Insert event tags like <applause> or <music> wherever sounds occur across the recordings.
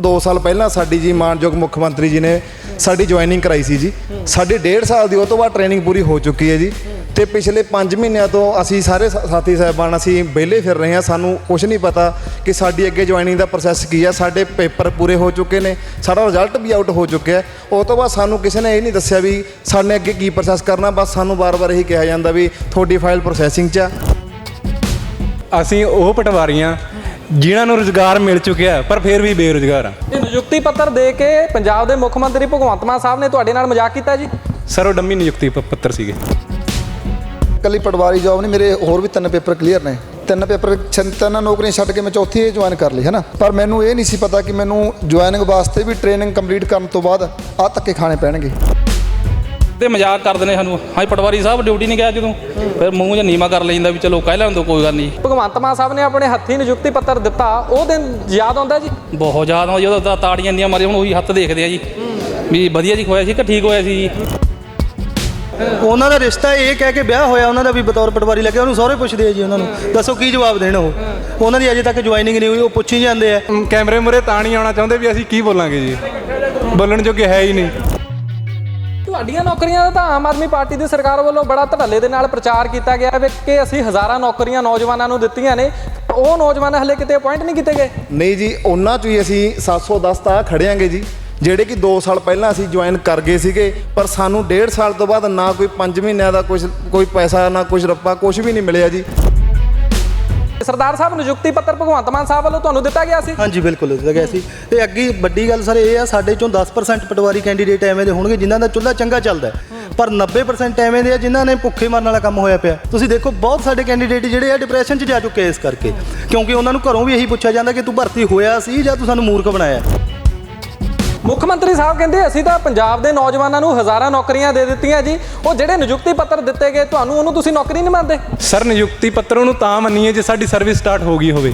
2 ਸਾਲ ਪਹਿਲਾਂ ਸਾਡੀ ਜੀ ਮਾਨਯੋਗ ਮੁੱਖ ਮੰਤਰੀ ਜੀ ਨੇ ਸਾਡੀ ਜੁਆਇਨਿੰਗ ਕਰਾਈ ਸੀ ਜੀ। ਸਾਡੀ 1.5 ਸਾਲ ਦੀ ਉਹ ਤੋਂ ਬਾਅਦ ਟ੍ਰੇਨਿੰਗ ਪੂਰੀ ਹੋ ਚੁੱਕੀ ਹੈ ਜੀ। ਤੇ ਪਿਛਲੇ 5 ਮਹੀਨਿਆਂ ਤੋਂ ਅਸੀਂ ਸਾਰੇ ਸਾ- ਸਾਥੀ ਸਾਹਿਬਾਨ ਅਸੀਂ ਵਿਹਲੇ ਫਿਰ ਰਹੇ ਹਾਂ। ਸਾਨੂੰ ਕੁਝ ਨਹੀਂ ਪਤਾ ਕਿ ਸਾਡੀ ਅੱਗੇ ਜੁਆਇਨਿੰਗ ਦਾ ਪ੍ਰੋਸੈਸ ਕੀ ਹੈ। ਸਾਡੇ ਪੇਪਰ ਪੂਰੇ ਹੋ ਚੁੱਕੇ ਨੇ। ਸਾਡਾ ਰਿਜ਼ਲਟ ਵੀ ਆਊਟ ਹੋ ਚੁੱਕਿਆ ਹੈ। ਉਹ ਤੋਂ ਬਾਅਦ ਸਾਨੂੰ ਕਿਸੇ ਨੇ ਇਹ ਨਹੀਂ ਦੱਸਿਆ ਵੀ ਸਾਡੇ ਅੱਗੇ ਕੀ ਪ੍ਰੋਸੈਸ ਕਰਨਾ। ਬਸ ਸਾਨੂੰ ਵਾਰ-ਵਾਰ ਇਹੀ ਕਿਹਾ ਜਾਂਦਾ ਵੀ ਤੁਹਾਡੀ ਫਾਈਲ ਪ੍ਰੋਸੈਸਿੰਗ 'ਚ ਆ। ਅਸੀਂ ਉਹ ਪਟਵਾਰੀਆਂ ਜਿਨ੍ਹਾਂ ਨੂੰ ਰੁਜ਼ਗਾਰ ਮਿਲ ਚੁੱਕਿਆ ਪਰ ਫਿਰ ਵੀ ਬੇਰੁਜ਼ਗਾਰ ਆ। ਇਹ ਨਿਯੁਕਤੀ ਪੱਤਰ ਦੇ ਕੇ ਪੰਜਾਬ ਦੇ ਮੁੱਖ ਮੰਤਰੀ ਭਗਵੰਤ ਮਾਨ ਸਾਹਿਬ ਨੇ ਤੁਹਾਡੇ ਨਾਲ ਮਜ਼ਾਕ ਕੀਤਾ ਜੀ? ਸਰ ਉਹ ਡੰਮੀ ਨਿਯੁਕਤੀ ਪ- ਪੱਤਰ ਸੀਗੇ। ਕੱਲੀ ਪਟਵਾਰੀ ਜੌਬ ਨਹੀਂ ਮੇਰੇ ਹੋਰ ਵੀ ਤਿੰਨ ਪੇਪਰ ਕਲੀਅਰ ਨੇ। ਤਿੰਨ ਪੇਪਰ ਛ- ਤਿੰਨ ਨੌਕਰੀਆਂ ਛੱਡ ਕੇ ਮੈਂ ਚੌਥੀ ਜੁਆਇਨ ਕਰ ਲਈ ਹੈ ਨਾ? ਪਰ ਮੈਨੂੰ ਇਹ ਨਹੀਂ ਸੀ ਪਤਾ ਕਿ ਮੈਨੂੰ ਜੁਆਇਨਿੰਗ ਵਾਸਤੇ ਵੀ ਟ੍ਰੇਨਿੰਗ ਕੰਪਲੀਟ ਕਰਨ ਤੋਂ ਬਾਅਦ ਆਹ ਧੱਕੇ ਖਾਣੇ ਪੈਣਗੇ। ਤੇ ਮਜ਼ਾਕ ਕਰਦੇ ਨੇ ਸਾਨੂੰ। ਹਾਂ ਪਟਵਾਰੀ ਸਾਹਿਬ ਡਿਊਟੀ ਨਹੀਂ ਗਿਆ ਜਦੋਂ। ਫਿਰ ਮੂੰਹ ਜਿਹਾ ਨੀਵਾ ਕਰ ਲੈਂਦਾ ਵੀ ਚਲੋ ਕਹਿ ਲੈਣ ਦੋ ਕੋਈ ਗੱਲ ਨਹੀਂ। ਭਗਵੰਤ ਮਾਨ ਸਾਹਿਬ ਨੇ ਆਪਣੇ ਹੱਥੀਂ ਨਿਯੁਕਤੀ ਪੱਤਰ ਦਿੱਤਾ। ਉਹ ਦਿਨ ਯਾਦ ਆਉਂਦਾ ਜੀ? ਬਹੁਤ ਜ਼ਿਆਦਾ ਜਦੋਂ ਤਾਂ ਤਾੜੀਆਂ ਦੀਆਂ ਮਾਰੀ ਹੁਣ ਉਹੀ ਹੱਥ ਦੇਖਦੇ ਆ ਜੀ। ਵੀ ਵਧੀਆ ਜੀ ਹੋਇਆ ਸੀ ਕਿ ਠੀਕ ਹੋਇਆ ਸੀ ਜੀ? ਉਹਨਾਂ ਦਾ ਰਿਸ਼ਤਾ ਇਹ ਕਹਿ ਕੇ ਵਿਆਹ ਹੋਇਆ ਉਹਨਾਂ ਦਾ ਵੀ ਬਤੌਰ ਪਟਵਾਰੀ ਲੱਗਿਆ ਉਹਨੂੰ ਸਹੁਰੇ ਪੁੱਛਦੇ ਆ ਜੀ ਉਹਨਾਂ ਨੂੰ। ਦੱਸੋ ਕੀ ਜਵਾਬ ਦੇਣ ਉਹ? ਉਹਨਾਂ ਦੀ ਅਜੇ ਤੱਕ ਜੁਆਇਨਿੰਗ ਨਹੀਂ ਹੋਈ ਉਹ ਪੁੱਛੀ ਜਾਂਦੇ ਆ। ਕੈਮਰੇ ਮੁਰੇ ਤਾਂ ਨਹੀਂ ਆਉਣਾ ਚਾਹੁੰਦੇ ਵੀ ਅਸੀਂ ਕੀ ਬੋਲਾਂਗੇ ਜੀ। ਬੋਲਣ ਜੋਗੇ ਹੈ ਹੀ ਨਹੀਂ। ਤੁਹਾਡੀਆਂ ਨੌਕਰੀਆਂ ਦਾ ਤਾਂ ਆਮ ਆਦਮੀ ਪਾਰਟੀ ਦੀ ਸਰਕਾਰ ਵੱਲੋਂ ਬੜਾ ਧੜੱਲੇ ਦੇ ਨਾਲ ਪ੍ਰਚਾਰ ਕੀਤਾ ਗਿਆ ਹੈ ਕਿ ਅਸੀਂ ਹਜ਼ਾਰਾਂ ਨੌਕਰੀਆਂ ਨੌਜਵਾਨਾਂ ਨੂੰ ਦਿੱਤੀਆਂ ਨੇ। ਉਹ ਨੌਜਵਾਨ ਹਲੇ ਕਿਤੇ ਅਪਾਇੰਟ ਨਹੀਂ ਕੀਤੇ ਗਏ? ਨਹੀਂ ਜੀ, ਉਹਨਾਂ 'ਚ ਹੀ ਅਸੀਂ 710 ਤਾਂ ਖੜਿਆਂਗੇ ਜੀ, ਜਿਹੜੇ ਕਿ 2 ਸਾਲ ਪਹਿਲਾਂ ਅਸੀਂ ਜੁਆਇਨ ਕਰ ਗਏ ਸੀਗੇ, ਪਰ ਸਾਨੂੰ 1.5 ਸਾਲ ਤੋਂ ਬਾਅਦ ਨਾ ਕੋਈ 5 ਮਹੀਨਿਆਂ ਦਾ ਕੁਝ ਕੋਈ ਪੈਸਾ, ਨਾ ਕੁਝ ਰੱਪਾ ਕੁਝ ਵੀ ਨਹੀਂ ਮਿਲਿਆ ਜੀ। ਸਰਦਾਰ ਸਾਹਿਬ ਨਿਯੁਕਤੀ ਪੱਤਰ ਭਗਵੰਤ ਮਾਨ ਸਾਹਿਬ ਵੱਲੋਂ ਤੁਹਾਨੂੰ ਦਿੱਤਾ ਗਿਆ ਸੀ? ਹਾਂਜੀ ਬਿਲਕੁਲ ਦਿੱਤਾ ਗਿਆ ਸੀ। ਤੇ ਅੱਗੇ ਵੱਡੀ ਗੱਲ ਸਰ ਇਹ ਆ ਸਾਡੇ ਚੋਂ 10% ਪਟਵਾਰੀ ਕੈਂਡੀਡੇਟ ਐਵੇਂ ਦੇ ਹੋਣਗੇ ਜਿਨ੍ਹਾਂ ਦਾ ਚੁੱਲ੍ਹਾ ਚੰਗਾ ਚੱਲਦਾ। ਪਰ 90% ਐਵੇਂ ਦੇ ਆ ਜਿਨ੍ਹਾਂ ਨੇ ਭੁੱਖੇ ਮਰਨ ਵਾਲਾ ਕੰਮ ਹੋਇਆ ਪਿਆ। ਤੁਸੀਂ ਦੇਖੋ ਬਹੁਤ ਸਾਡੇ ਕੈਂਡੀਡੇਟ ਜਿਹੜੇ ਆ ਡਿਪਰੈਸ਼ਨ 'ਚ ਜਾ ਚੁੱਕੇ ਇਸ ਕਰਕੇ। ਕਿਉਂਕਿ ਉਹਨਾਂ ਨੂੰ ਘਰੋਂ ਵੀ ਇਹੀ ਪੁੱਛਿਆ ਜਾਂਦਾ ਕਿ ਤੂੰ ਭਰਤੀ ਹੋਇਆ ਸੀ ਜਾਂ ਤੂੰ ਸਾਨੂੰ ਮੂਰਖ ਬਣਾਇਆ? ਮੁੱਖ ਮੰਤਰੀ ਸਾਹਿਬ ਕਹਿੰਦੇ ਅਸੀਂ ਤਾਂ ਪੰਜਾਬ ਦੇ ਨੌਜਵਾਨਾਂ ਨੂੰ ਹਜ਼ਾਰਾਂ ਨੌਕਰੀਆਂ ਦੇ ਦਿੱਤੀਆਂ ਜੀ। ਉਹ ਜਿਹੜੇ ਨਿਯੁਕਤੀ ਪੱਤਰ ਦਿੱਤੇ ਗਏ ਤੁਹਾਨੂੰ ਉਹਨੂੰ ਤੁਸੀਂ ਨੌਕਰੀ ਨਹੀਂ ਮੰਨਦੇ? ਸਰ ਨਿਯੁਕਤੀ ਪੱਤਰ ਉਹਨੂੰ ਤਾਂ ਮੰਨੀਏ ਜੇ ਸਾਡੀ ਸਰਵਿਸ ਸਟਾਰਟ ਹੋ ਗਈ ਹੋਵੇ।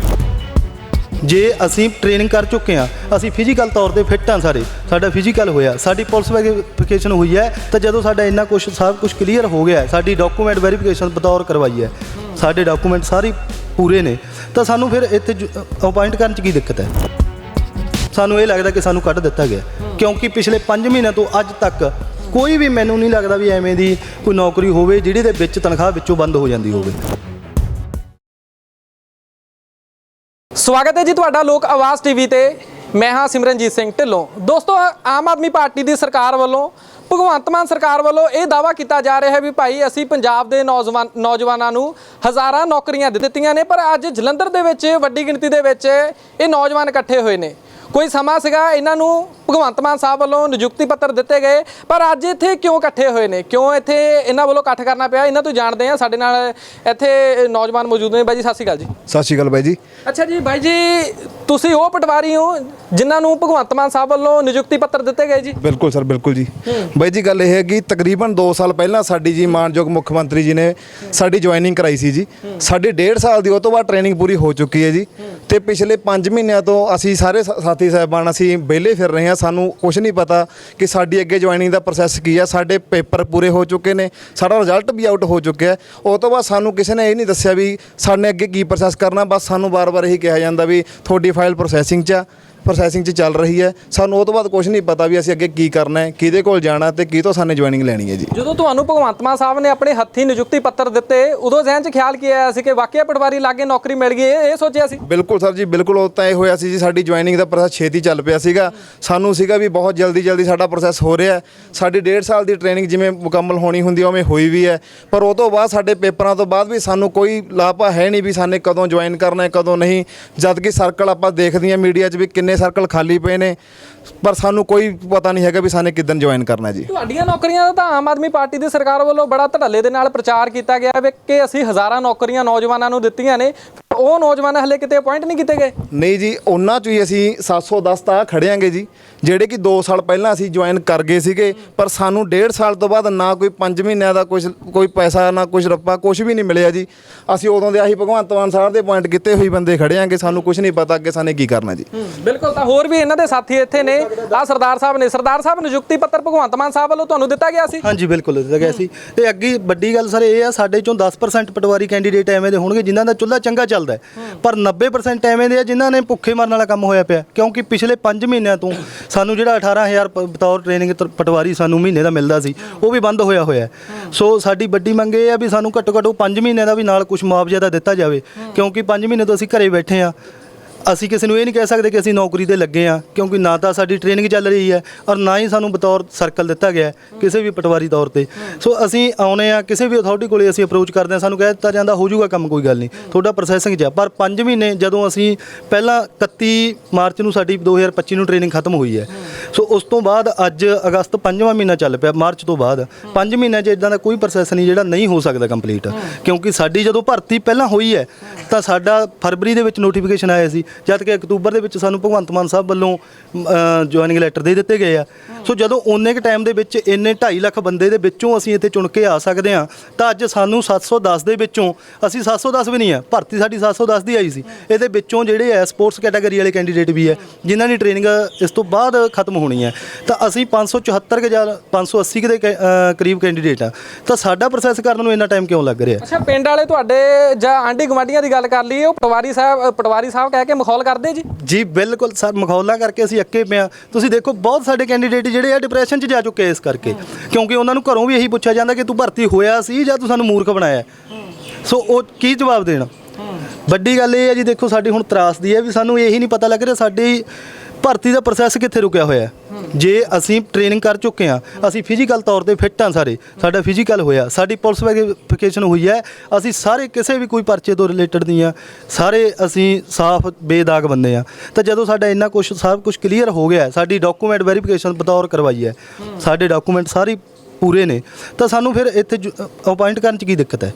ਜੇ ਅਸੀਂ ਟ੍ਰੇਨਿੰਗ ਕਰ ਚੁੱਕੇ ਹਾਂ ਅਸੀਂ ਫਿਜ਼ੀਕਲ ਤੌਰ ਤੇ ਫਿੱਟ ਹਾਂ ਸਾਰੇ। ਸਾਡਾ ਫਿਜ਼ੀਕਲ ਹੋਇਆ ਸਾਡੀ ਪੁਲਿਸ ਵੈਰੀਫਿਕੇਸ਼ਨ ਹੋਈ ਹੈ ਤਾਂ ਜਦੋਂ ਸਾਡਾ ਇੰਨਾ ਕੁਝ ਸਭ ਕੁਝ ਕਲੀਅਰ ਹੋ ਗਿਆ ਹੈ, ਸਾਡੀ ਡਾਕੂਮੈਂਟ ਵੈਰੀਫਿਕੇਸ਼ਨ ਬਤੌਰ ਕਰਵਾਈ ਹੈ। ਸਾਡੇ ਡਾਕੂਮੈਂਟ ਸਾਰੇ ਪੂਰੇ ਨੇ। ਤਾਂ ਸਾਨੂੰ ਫਿਰ ਇੱਥੇ ਅਪਾਇੰਟ ਕਰਨ 'ਚ ਕੀ ਦਿੱਕਤ ਹੈ? ਸਾਨੂੰ ਇਹ ਲੱਗਦਾ ਕਿ ਸਾਨੂੰ ਕੱਢ ਦਿੱਤਾ ਗਿਆ। ਕਿਉਂਕਿ ਪਿਛਲੇ 5 ਮਹੀਨਿਆਂ ਤੋਂ ਅੱਜ ਤੱਕ ਕੋਈ ਵੀ ਮੈਨੂੰ ਨਹੀਂ ਲੱਗਦਾ ਵੀ ਐਵੇਂ ਦੀ ਕੋਈ ਨੌਕਰੀ ਹੋਵੇ ਜਿਹਦੇ ਦੇ ਵਿੱਚ ਤਨਖਾਹ ਵਿੱਚੋਂ ਬੰਦ ਹੋ ਜਾਂਦੀ ਹੋਵੇ। ਸਵਾਗਤ ਹੈ ਜੀ ਤੁਹਾਡਾ ਲੋਕ ਆਵਾਜ਼ ਟੀਵੀ ਤੇ। ਮੈਂ ਹਾਂ ਸਿਮਰਨਜੀਤ ਸਿੰਘ ਢਿੱਲੋਂ। ਦੋਸਤੋ ਆਮ ਆਦਮੀ ਪਾਰਟੀ ਦੀ ਸਰਕਾਰ ਵੱਲੋਂ ਭਗਵੰਤ ਮਾਨ ਸਰਕਾਰ ਵੱਲੋਂ ਇਹ ਦਾਵਾ ਕੀਤਾ ਜਾ ਰਿਹਾ ਹੈ ਵੀ ਭਾਈ ਅਸੀਂ ਪੰਜਾਬ ਦੇ ਨੌਜਵਾਨ ਨੌਜਵਾਨਾਂ ਨੂੰ ਹਜ਼ਾਰਾਂ ਨੌਕਰੀਆਂ ਦੇ ਦਿੱਤੀਆਂ ਨੇ ਪਰ ਅੱਜ ਜਲੰਧਰ ਦੇ ਵਿੱਚ ਵੱਡੀ ਗਿਣਤੀ ਦੇ ਵਿੱਚ ਇਹ ਨੌਜਵਾਨ ਇਕੱਠੇ ਹੋਏ ਨੇ। ਕੋਈ ਸਮਾਂ ਸੀਗਾ ਇਹਨਾਂ ਨੂੰ? ਭਗਵੰਤ ਮਾਨ ਸਾਹਿਬ ਵੱਲੋਂ ਨਿਯੁਕਤੀ ਪੱਤਰ ਦਿੱਤੇ ਗਏ ਪਰ ਅੱਜ ਇੱਥੇ ਕਿਉਂ ਇਕੱਠੇ ਹੋਏ ਨੇ? ਕਿਉਂ ਇੱਥੇ ਇਹਨਾਂ ਵੱਲੋਂ ਇਕੱਠ ਕਰਨਾ ਪਿਆ? ਇਹਨਾਂ ਤੋਂ ਜਾਣਦੇ ਆ ਸਾਡੇ ਨਾਲ ਇੱਥੇ ਨੌਜਵਾਨ ਮੌਜੂਦ ਨੇ। ਬਾਈ ਜੀ ਸਤਿ ਸ਼੍ਰੀ ਅਕਾਲ ਜੀ। ਸਤਿ ਸ਼੍ਰੀ ਅਕਾਲ ਬਾਈ ਜੀ। ਅੱਛਾ ਜੀ ਬਾਈ ਜੀ ਤੁਸੀਂ ਉਹ ਪਟਵਾਰੀ ਹੋ ਜਿਨ੍ਹਾਂ ਨੂੰ ਭਗਵੰਤ ਮਾਨ ਸਾਹਿਬ ਵੱਲੋਂ ਨਿਯੁਕਤੀ ਪੱਤਰ ਦਿੱਤੇ ਗਏ ਜੀ? ਬਿਲਕੁਲ ਸਰ ਬਿਲਕੁਲ ਜੀ। ਬਾਈ ਜੀ ਗੱਲ ਇਹ ਹੈ ਕਿ ਤਕਰੀਬਨ 2 ਸਾਲ ਪਹਿਲਾਂ ਸਾਡੀ ਜੀ ਮਾਨਯੋਗ ਮੁੱਖ ਮੰਤਰੀ ਜੀ ਨੇ ਸਾਡੀ ਜੁਆਇਨਿੰਗ ਕਰਾਈ ਸੀ ਜੀ। ਸਾਡੀ 1.5 ਸਾਲ ਦੀ ਉਹ ਤੋਂ ਬਾਅਦ ਟ੍ਰੇਨਿੰਗ ਪੂਰੀ ਹੋ ਚੁੱਕੀ ਹੈ ਜੀ। ਤੇ ਪਿਛਲੇ 5 ਮਹੀਨਿਆਂ ਤੋਂ ਅਸੀਂ ਸਾਰੇ ਸਾਥੀ ਸਾਹਿਬਾਨ ਅਸੀਂ ਵਿਹਲੇ ਫਿਰ ਰਹੇ ਹਾਂ। ਸਾਨੂੰ ਕੁਝ ਨਹੀਂ ਪਤਾ ਕਿ ਸਾਡੀ ਅੱਗੇ ਜੁਆਇਨਿੰਗ ਦਾ ਪ੍ਰੋਸੈਸ ਕੀ ਆ, ਸਾਡੇ ਪੇਪਰ ਪੂਰੇ ਹੋ ਚੁੱਕੇ ਨੇ, ਸਾਡਾ ਰਿਜ਼ਲਟ ਵੀ ਆਊਟ ਹੋ ਚੁੱਕਿਆ ਉਹ ਤੋਂ ਬਾਅਦ ਸਾਨੂੰ ਕਿਸੇ ਨੇ ਇਹ ਨਹੀਂ ਦੱਸਿਆ ਵੀ ਸਾਡੇ ਅੱਗੇ ਕੀ ਪ੍ਰੋਸੈਸ ਕਰਨਾ, ਬਸ ਸਾਨੂੰ ਵਾਰ-ਵਾਰ ਇਹੀ ਕਿਹਾ ਜਾਂਦਾ ਵੀ ਤੁਹਾਡੀ ਫਾਈਲ ਪ੍ਰੋਸੈਸਿੰਗ 'ਚ ਆ। ਪ੍ਰੋਸੈਸਿੰਗ 'ਚ ਚੱਲ ਰਹੀ ਹੈ। ਸਾਨੂੰ ਉਹ ਤੋਂ ਬਾਅਦ ਕੁਝ ਨਹੀਂ ਪਤਾ ਵੀ ਅਸੀਂ ਅੱਗੇ ਕੀ ਕਰਨਾ ਹੈ ਕਿਹਦੇ ਕੋਲ ਜਾਣਾ ਤੇ ਕੀ ਤੋਂ ਸਾਨੇ ਜੁਆਇਨਿੰਗ ਲੈਣੀ ਹੈ ਜੀ। ਜਦੋਂ ਤੁਹਾਨੂੰ ਭਗਵੰਤ ਮਾਨ ਸਾਹਿਬ ਨੇ ਆਪਣੇ ਹੱਥੀਂ ਨਿਯੁਕਤੀ ਪੱਤਰ ਦਿੱਤੇ ਉਦੋਂ ਜ਼ਿਹਨ 'ਚ ਖਿਆਲ ਕੀ ਆਇਆ ਸੀ ਕਿ ਵਾਕਿਆ ਪਟਵਾਰੀ ਲਾਗੇ ਨੌਕਰੀ ਮਿਲ ਗਈ ਇਹ ਸੋਚਿਆ ਸੀ? ਬਿਲਕੁਲ ਸਰ ਜੀ ਬਿਲਕੁਲ ਉਹ ਤਾਂ ਇਹ ਹੋਇਆ ਸੀ ਜੀ ਸਾਡੀ ਜੁਆਇਨਿੰਗ ਦਾ ਪ੍ਰੋਸੈਸ ਛੇਤੀ ਚੱਲ ਪਿਆ ਸੀਗਾ। ਸਾਨੂੰ ਸੀਗਾ ਵੀ ਬਹੁਤ ਜਲਦੀ ਜਲਦੀ ਸਾਡਾ ਪ੍ਰੋਸੈਸ ਹੋ ਰਿਹਾ। ਸਾਡੀ 1.5 ਸਾਲ ਦੀ ਟ੍ਰੇਨਿੰਗ ਜਿਵੇਂ ਮੁਕੰਮਲ ਹੋਣੀ ਹੁੰਦੀ ਉਵੇਂ ਹੋਈ ਵੀ ਹੈ। ਪਰ ਉਹ ਤੋਂ ਬਾਅਦ ਸਾਡੇ ਪੇਪਰਾਂ ਤੋਂ ਬਾਅਦ ਵੀ ਸਾਨੂੰ ਕੋਈ ਲਾਪਾ ਹੈ ਨਹੀਂ ਵੀ ਸਾਨੇ ਕਦੋਂ ਜੁਆਇਨ ਕਰਨਾ ਹੈ ਕਦੋਂ ਨਹੀਂ। ਜਦ ਕਿ ਸਰਕਲ ਆਪਾਂ ਦੇਖਦੇ ਹਾਂ ਮੀਡੀਆ 'ਚ ਵੀ ਕਿੰਨੇ ਸਰਕਲ ਖਾਲੀ ਪਏ ਨੇ, ਪਰ ਸਾਨੂੰ ਕੋਈ ਪਤਾ ਨਹੀਂ ਹੈਗਾ ਵੀ ਸਾਨੇ ਕਿਦਨ ਜੁਆਇਨ ਕਰਨਾ ਜੀ। ਤੁਹਾਡੀਆਂ ਨੌਕਰੀਆਂ ਦਾ ਤਾਂ ਆਮ ਆਦਮੀ ਪਾਰਟੀ ਦੀ ਸਰਕਾਰ ਵੱਲੋਂ ਬੜਾ ਧੜੱਲੇ ਦੇ ਨਾਲ ਪ੍ਰਚਾਰ ਕੀਤਾ ਗਿਆ ਵੀ ਕਿ ਅਸੀਂ ਹਜ਼ਾਰਾਂ ਨੌਕਰੀਆਂ ਨੌਜਵਾਨਾਂ ਨੂੰ ਦਿੱਤੀਆਂ ਨੇ। ਉਹ ਨੌਜਵਾਨ ਹਲੇ ਕਿਤੇ ਅਪਾਇੰਟ ਨਹੀਂ ਕੀਤੇ ਗਏ? ਨਹੀਂ ਜੀ ਉਹਨਾਂ ਚੋਂ ਹੀ ਅਸੀਂ 710 ਤਾਂ ਖੜਿਆਂਗੇ ਜੀ। ਜਿਹੜੇ ਕਿ 2 ਸਾਲ ਪਹਿਲਾਂ ਅਸੀਂ ਜੁਆਇਨ ਕਰ ਗਏ ਸੀਗੇ ਪਰ ਸਾਨੂੰ 1.5 ਸਾਲ ਤੋਂ ਬਾਅਦ ਨਾ ਕੋਈ 5 ਮਹੀਨਿਆਂ ਦਾ ਕੁਝ ਕੋਈ ਪੈਸਾ ਨਾ ਕੁਝ ਰੱਪਾ ਕੁਝ ਵੀ ਨਹੀਂ ਮਿਲਿਆ ਜੀ। ਅਸੀਂ ਉਦੋਂ ਦੇ ਆਹੀ ਭਗਵੰਤ ਮਾਨ ਸਾਹਿਬ ਦੇ ਪੁਆਇੰਟ ਕੀਤੇ ਹੋਈ ਬੰਦੇ ਖੜਿਆਂਗੇ ਸਾਨੂੰ ਕੁਝ ਨਹੀਂ ਪਤਾ ਅੱਗੇ ਸਾਨੇ ਕੀ ਕਰਨਾ ਜੀ। ਬਿਲਕੁਲ ਤਾਂ ਹੋਰ ਵੀ ਇਹਨਾਂ ਦੇ ਸਾਥੀ ਇੱਥੇ ਨੇ। ਆ ਸਰਦਾਰ ਸਾਹਿਬ ਨੇ ਸਰਦਾਰ ਸਾਹਿਬ ਨਿਯੁਕਤੀ ਪੱਤਰ ਭਗਵੰਤ ਮਾਨ ਸਾਹਿਬ ਵੱਲੋਂ ਤੁਹਾਨੂੰ ਦਿੱਤਾ ਗਿਆ ਸੀ? ਹਾਂਜੀ ਬਿਲਕੁਲ ਦਿੱਤਾ ਗਿਆ ਸੀ। ਤੇ ਅੱਗੇ ਵੱਡੀ ਗੱਲ ਸਰ ਇਹ ਆ ਸਾਡੇ ਚੋਂ 10% ਪਟਵਾਰੀ ਕੈਂਡੀਡੇਟ ਐਵੇਂ ਦੇ ਹੋਣਗੇ ਜਿਨ੍ਹਾਂ ਦਾ ਚੁੱਲ੍ਹਾ ਚੰਗਾ ਚੱਲਦਾ ਹੈ। ਪਰ 90% ਐਵੇਂ ਦੇ ਆ ਜਿਨ੍ਹਾਂ ਨੇ ਭੁੱਖੇ ਮਰਨ ਵਾਲਾ ਕੰਮ ਹੋਇਆ ਪਿਆ ਕਿਉਂਕਿ ਪਿਛਲੇ 5 ਮਹੀਨਿਆਂ ਤੋਂ ਸਾਨੂੰ ਜਿਹੜਾ 18000 ਪ- ਬਤੌਰ ਟ੍ਰੇਨਿੰਗ ਪਟਵਾਰੀ ਸਾਨੂੰ ਮਹੀਨੇ ਦਾ ਮਿਲਦਾ ਸੀ, ਉਹ ਵੀ ਬੰਦ ਹੋਇਆ ਹੋਇਆ ਹੈ। ਸੋ ਸਾਡੀ ਵੱਡੀ ਮੰਗ ਇਹ ਆ ਵੀ ਸਾਨੂੰ ਘੱਟੋ ਘੱਟ ਉਹ 5 ਮਹੀਨਿਆਂ ਦਾ ਵੀ ਨਾਲ ਕੁਝ ਮੁਆਵਜ਼ਾ ਦਾ ਦਿੱਤਾ ਜਾਵੇ ਕਿਉਂਕਿ 5 ਮਹੀਨੇ ਤੋਂ ਅਸੀਂ ਘਰੇ ਬੈਠੇ ਆ ਅਸੀਂ ਕਿਸੇ ਨੂੰ ਇਹ ਨਹੀਂ ਕਹਿ ਸਕਦੇ ਕਿ ਅਸੀਂ ਨੌਕਰੀ ਤੇ ਲੱਗੇ ਆ ਕਿਉਂਕਿ ਨਾ ਤਾਂ ਸਾਡੀ ਟ੍ਰੇਨਿੰਗ ਚੱਲ ਰਹੀ ਹੈ ਔਰ ਨਾ ਹੀ ਸਾਨੂੰ ਬਤੌਰ ਸਰਕਲ ਦਿੱਤਾ ਗਿਆ ਕਿਸੇ ਵੀ ਪਟਵਾਰੀ ਤੌਰ ਤੇ। ਸੋ ਅਸੀਂ ਆਉਨੇ ਆ ਕਿਸੇ ਵੀ ਅਥਾਰਟੀ ਕੋਲੇ ਅਸੀਂ ਅਪਰੋਚ ਕਰਦੇ ਆ ਸਾਨੂੰ ਕਹਿ ਦਿੱਤਾ ਜਾਂਦਾ, ਹੋ ਜਾਊਗਾ ਕੰਮ, ਕੋਈ ਗੱਲ ਨਹੀਂ। ਤੁਹਾਡਾ ਪ੍ਰੋਸੈਸਿੰਗ 'ਚ ਆ ਪਰ 5 ਮਹੀਨੇ ਜਦੋਂ ਅਸੀਂ ਪਹਿਲਾਂ 31 ਮਾਰਚ ਨੂੰ ਸਾਡੀ 2025 ਨੂੰ ਟ੍ਰੇਨਿੰਗ ਖਤਮ ਹੋਈ ਹੈ। ਸੋ ਉਸ ਤੋਂ ਬਾਅਦ ਅੱਜ ਅਗਸਤ ਪੰਜਵਾਂ ਮਹੀਨਾ ਚੱਲ ਪਿਆ, ਮਾਰਚ ਤੋਂ ਬਾਅਦ। 5 ਮਹੀਨਿਆਂ 'ਚ ਇਦਾਂ ਦਾ ਕੋਈ ਪ੍ਰੋਸੈਸ ਨਹੀਂ ਜਿਹੜਾ ਨਹੀਂ ਹੋ ਸਕਦਾ ਕੰਪਲੀਟ ਕਿਉਂਕਿ ਸਾਡੀ ਜਦੋਂ ਭਰਤੀ ਪਹਿਲਾਂ ਹੋਈ ਹੈ, ਤਾਂ ਸਾਡਾ ਫਰਵਰੀ ਦੇ ਵਿੱਚ ਨੋਟੀਫਿਕੇਸ਼ਨ ਆਇਆ ਸੀ ਜਦ ਕਿ ਅਕਤੂਬਰ ਦੇ ਵਿੱਚ ਸਾਨੂੰ ਭਗਵੰਤ ਮਾਨ ਸਾਹਿਬ ਵੱਲੋਂ ਜੁਆਇਨਿੰਗ ਲੈਟਰ ਦੇ ਦਿੱਤੇ ਗਏ ਆ। ਸੋ ਜਦੋਂ ਓਨੇ ਕ ਟਾਈਮ ਦੇ ਵਿੱਚ ਇੰਨੇ 2.5 ਲੱਖ ਬੰਦੇ ਦੇ ਵਿੱਚੋਂ ਅਸੀਂ ਇੱਥੇ ਚੁਣ ਕੇ ਆ ਸਕਦੇ ਆ ਤਾਂ ਅੱਜ ਸਾਨੂੰ 710 ਦੇ ਵਿੱਚੋਂ, ਅਸੀਂ 710 ਵੀ ਨਹੀਂ ਆ, ਭਰਤੀ ਸਾਡੀ 710 ਦੀ ਆਈ ਸੀ। ਇਹਦੇ ਵਿੱਚੋਂ ਜਿਹੜੇ ਆ ਸਪੋਰਟਸ ਕੈਟਾਗਰੀ ਵਾਲੇ ਕੈਂਡੀਡੇਟ ਵੀ ਹੈ ਜਿਨ੍ਹਾਂ ਦੀ ਟ੍ਰੇਨਿੰਗ ਇਸ ਤੋਂ ਬਾਅਦ ਖਤਮ ਹੋਣੀ ਹੈ ਤਾਂ ਅਸੀਂ 574 ਕੇ ਜਾਂ 580 ਕੁ ਦੇ ਕੈ- ਕਰੀਬ ਕੈਂਡੀਡੇਟ ਆ। ਤਾਂ ਸਾਡਾ ਪ੍ਰੋਸੈਸ ਕਰਨ ਨੂੰ ਇੰਨਾ ਟਾਈਮ ਕਿਉਂ ਲੱਗ ਰਿਹਾ? ਅੱਛਾ, ਪਿੰਡ ਵਾਲੇ ਤੁਹਾਡੇ ਜਾਂ ਆਂਢੀ ਗੁਆਂਢੀਆਂ ਦੀ ਗੱਲ ਕਰ ਲਈਏ, ਉਹ ਪਟਵਾਰੀ ਸਾਹਿਬ ਪਟਵਾਰੀ ਸਾਹਿਬ ਕਹਿ ਕੇ ਮਖੌਲ ਕਰਦੇ ਜੀ? ਜੀ, ਬਿਲਕੁਲ ਸਰ, ਮਖੌਲਾ ਕਰਕੇ ਅਸੀਂ ਅੱਕੇ ਪਿਆ ਤੁਸੀਂ ਦੇਖੋ, ਬਹੁਤ ਸਾਡੇ ਕੈਂਡੀਡੇਟ ਜਿਹੜੇ ਆ ਡਿਪਰੈਸ਼ਨ 'ਚ ਜਾ ਚੁੱਕੇ ਇਸ ਕਰਕੇ। ਕਿਉਂਕਿ ਉਹਨਾਂ ਨੂੰ ਘਰੋਂ ਵੀ ਇਹੀ ਪੁੱਛਿਆ ਜਾਂਦਾ ਕਿ ਤੂੰ ਭਰਤੀ ਹੋਇਆ ਸੀ ਜਾਂ ਤੂੰ ਸਾਨੂੰ ਮੂਰਖ ਬਣਾਇਆ? ਸੋ, ਉਹ ਕੀ ਜਵਾਬ ਦੇਣ? ਵੱਡੀ ਗੱਲ ਇਹ ਹੈ ਜੀ, ਦੇਖੋ, ਸਾਡੀ ਹੁਣ ਤਰਾਸਦੀ ਹੈ ਵੀ ਸਾਨੂੰ ਇਹੀ ਨਹੀਂ ਪਤਾ ਲੱਗ ਰਿਹਾ, ਸਾਡੀ ਭਰਤੀ ਦਾ ਪ੍ਰੋਸੈਸ ਕਿੱਥੇ ਰੁਕਿਆ ਹੋਇਆ ਹੈ। ਜੇ ਅਸੀਂ ਟ੍ਰੇਨਿੰਗ ਕਰ ਚੁੱਕੇ ਹਾਂ ਅਸੀਂ ਫਿਜ਼ੀਕਲ ਤੌਰ ਤੇ ਫਿੱਟ ਹਾਂ ਸਾਰੇ। ਸਾਡਾ ਫਿਜ਼ੀਕਲ ਹੋਇਆ ਸਾਡੀ ਪੁਲਿਸ ਵੈਰੀਫਿਕੇਸ਼ਨ ਹੋਈ ਹੈ। ਅਸੀਂ ਸਾਰੇ ਕਿਸੇ ਵੀ ਕੋਈ ਪਰਚੇ ਤੋਂ ਰਿਲੇਟਡ ਨਹੀਂ ਆ ਸਾਰੇ ਅਸੀਂ ਸਾਫ਼ ਬੇਦਾਗ ਬੰਦੇ ਆ ਤਾਂ ਜਦੋਂ ਸਾਡਾ ਇੰਨਾ ਕੁਝ ਸਭ ਕੁਝ ਕਲੀਅਰ ਹੋ ਗਿਆ ਸਾਡੀ ਡਾਕੂਮੈਂਟ ਵੈਰੀਫਿਕੇਸ਼ਨ ਬਤੌਰ ਕਰਵਾਈ ਹੈ। ਸਾਡੇ ਡਾਕੂਮੈਂਟ ਸਾਰੇ ਪੂਰੇ ਨੇ। ਤਾਂ ਸਾਨੂੰ ਫਿਰ ਇੱਥੇ ਅਪਾਇੰਟ ਕਰਨ 'ਚ ਕੀ ਦਿੱਕਤ ਹੈ?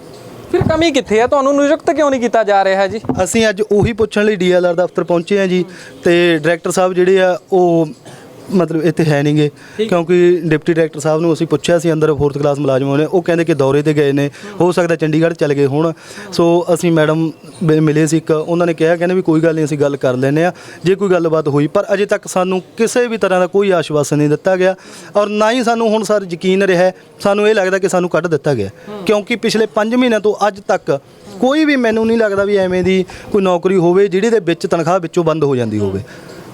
ਫਿਰ ਕਮੀ ਕਿੱਥੇ ਹੈ? ਤੁਹਾਨੂੰ ਨਿਯੁਕਤ ਕਿਉਂ ਨਹੀਂ ਕੀਤਾ ਜਾ ਰਿਹਾ ਜੀ? ਅਸੀਂ ਅੱਜ ਉਹੀ ਪੁੱਛਣ ਲਈ ਡੀਐਲਆਰ ਦਫ਼ਤਰ ਪਹੁੰਚੇ ਆ ਜੀ। ਤੇ ਡਾਇਰੈਕਟਰ ਸਾਹਿਬ ਜਿਹੜੇ ਆ ਉਹ ਮਤਲਬ ਇੱਥੇ ਹੈ ਨਹੀਂਗੇ ਕਿਉਂਕਿ ਡਿਪਟੀ ਡਾਇਰੈਕਟਰ ਸਾਹਿਬ ਨੂੰ ਅਸੀਂ ਪੁੱਛਿਆ ਸੀ ਅੰਦਰ 4th ਕਲਾਸ ਮੁਲਾਜ਼ਮ ਨੇ ਉਹ ਕਹਿੰਦੇ ਕਿ ਦੌਰੇ ਤੇ ਗਏ ਨੇ ਹੋ ਸਕਦਾ ਚੰਡੀਗੜ੍ਹ ਚਲੇ ਗਏ ਹੁਣ। ਸੋ ਅਸੀਂ ਮੈਡਮ ਮਿਲੇ ਸੀ ਇੱਕ ਉਹਨਾਂ ਨੇ ਕਿਹਾ ਕਹਿੰਦੇ ਵੀ ਕੋਈ ਗੱਲ ਨਹੀਂ ਅਸੀਂ ਗੱਲ ਕਰ ਲੈਨੇ ਆ ਜੇ ਕੋਈ ਗੱਲਬਾਤ ਹੋਈ ਪਰ ਅਜੇ ਤੱਕ ਸਾਨੂੰ ਕਿਸੇ ਵੀ ਤਰ੍ਹਾਂ ਦਾ ਕੋਈ ਆਸ਼ਵਾਸਨ ਨਹੀਂ ਦਿੱਤਾ ਗਿਆ। ਔਰ ਨਾ ਹੀ ਸਾਨੂੰ ਹੁਣ ਸਰ ਯਕੀਨ ਰਿਹਾ। ਸਾਨੂੰ ਇਹ ਲੱਗਦਾ ਕਿ ਸਾਨੂੰ ਕੱਢ ਦਿੱਤਾ ਗਿਆ। ਕਿਉਂਕਿ ਪਿਛਲੇ 5 ਮਹੀਨਿਆਂ ਤੋਂ ਅੱਜ ਤੱਕ ਕੋਈ ਵੀ ਮੈਨੂੰ ਨਹੀਂ ਲੱਗਦਾ ਵੀ ਐਵੇਂ ਦੀ ਕੋਈ ਨੌਕਰੀ ਹੋਵੇ ਜਿਹੜੀ ਦੇ ਵਿੱਚ ਤਨਖਾਹ ਵਿੱਚੋਂ ਬੰਦ ਹੋ ਜਾਂਦੀ ਹੋਵੇ।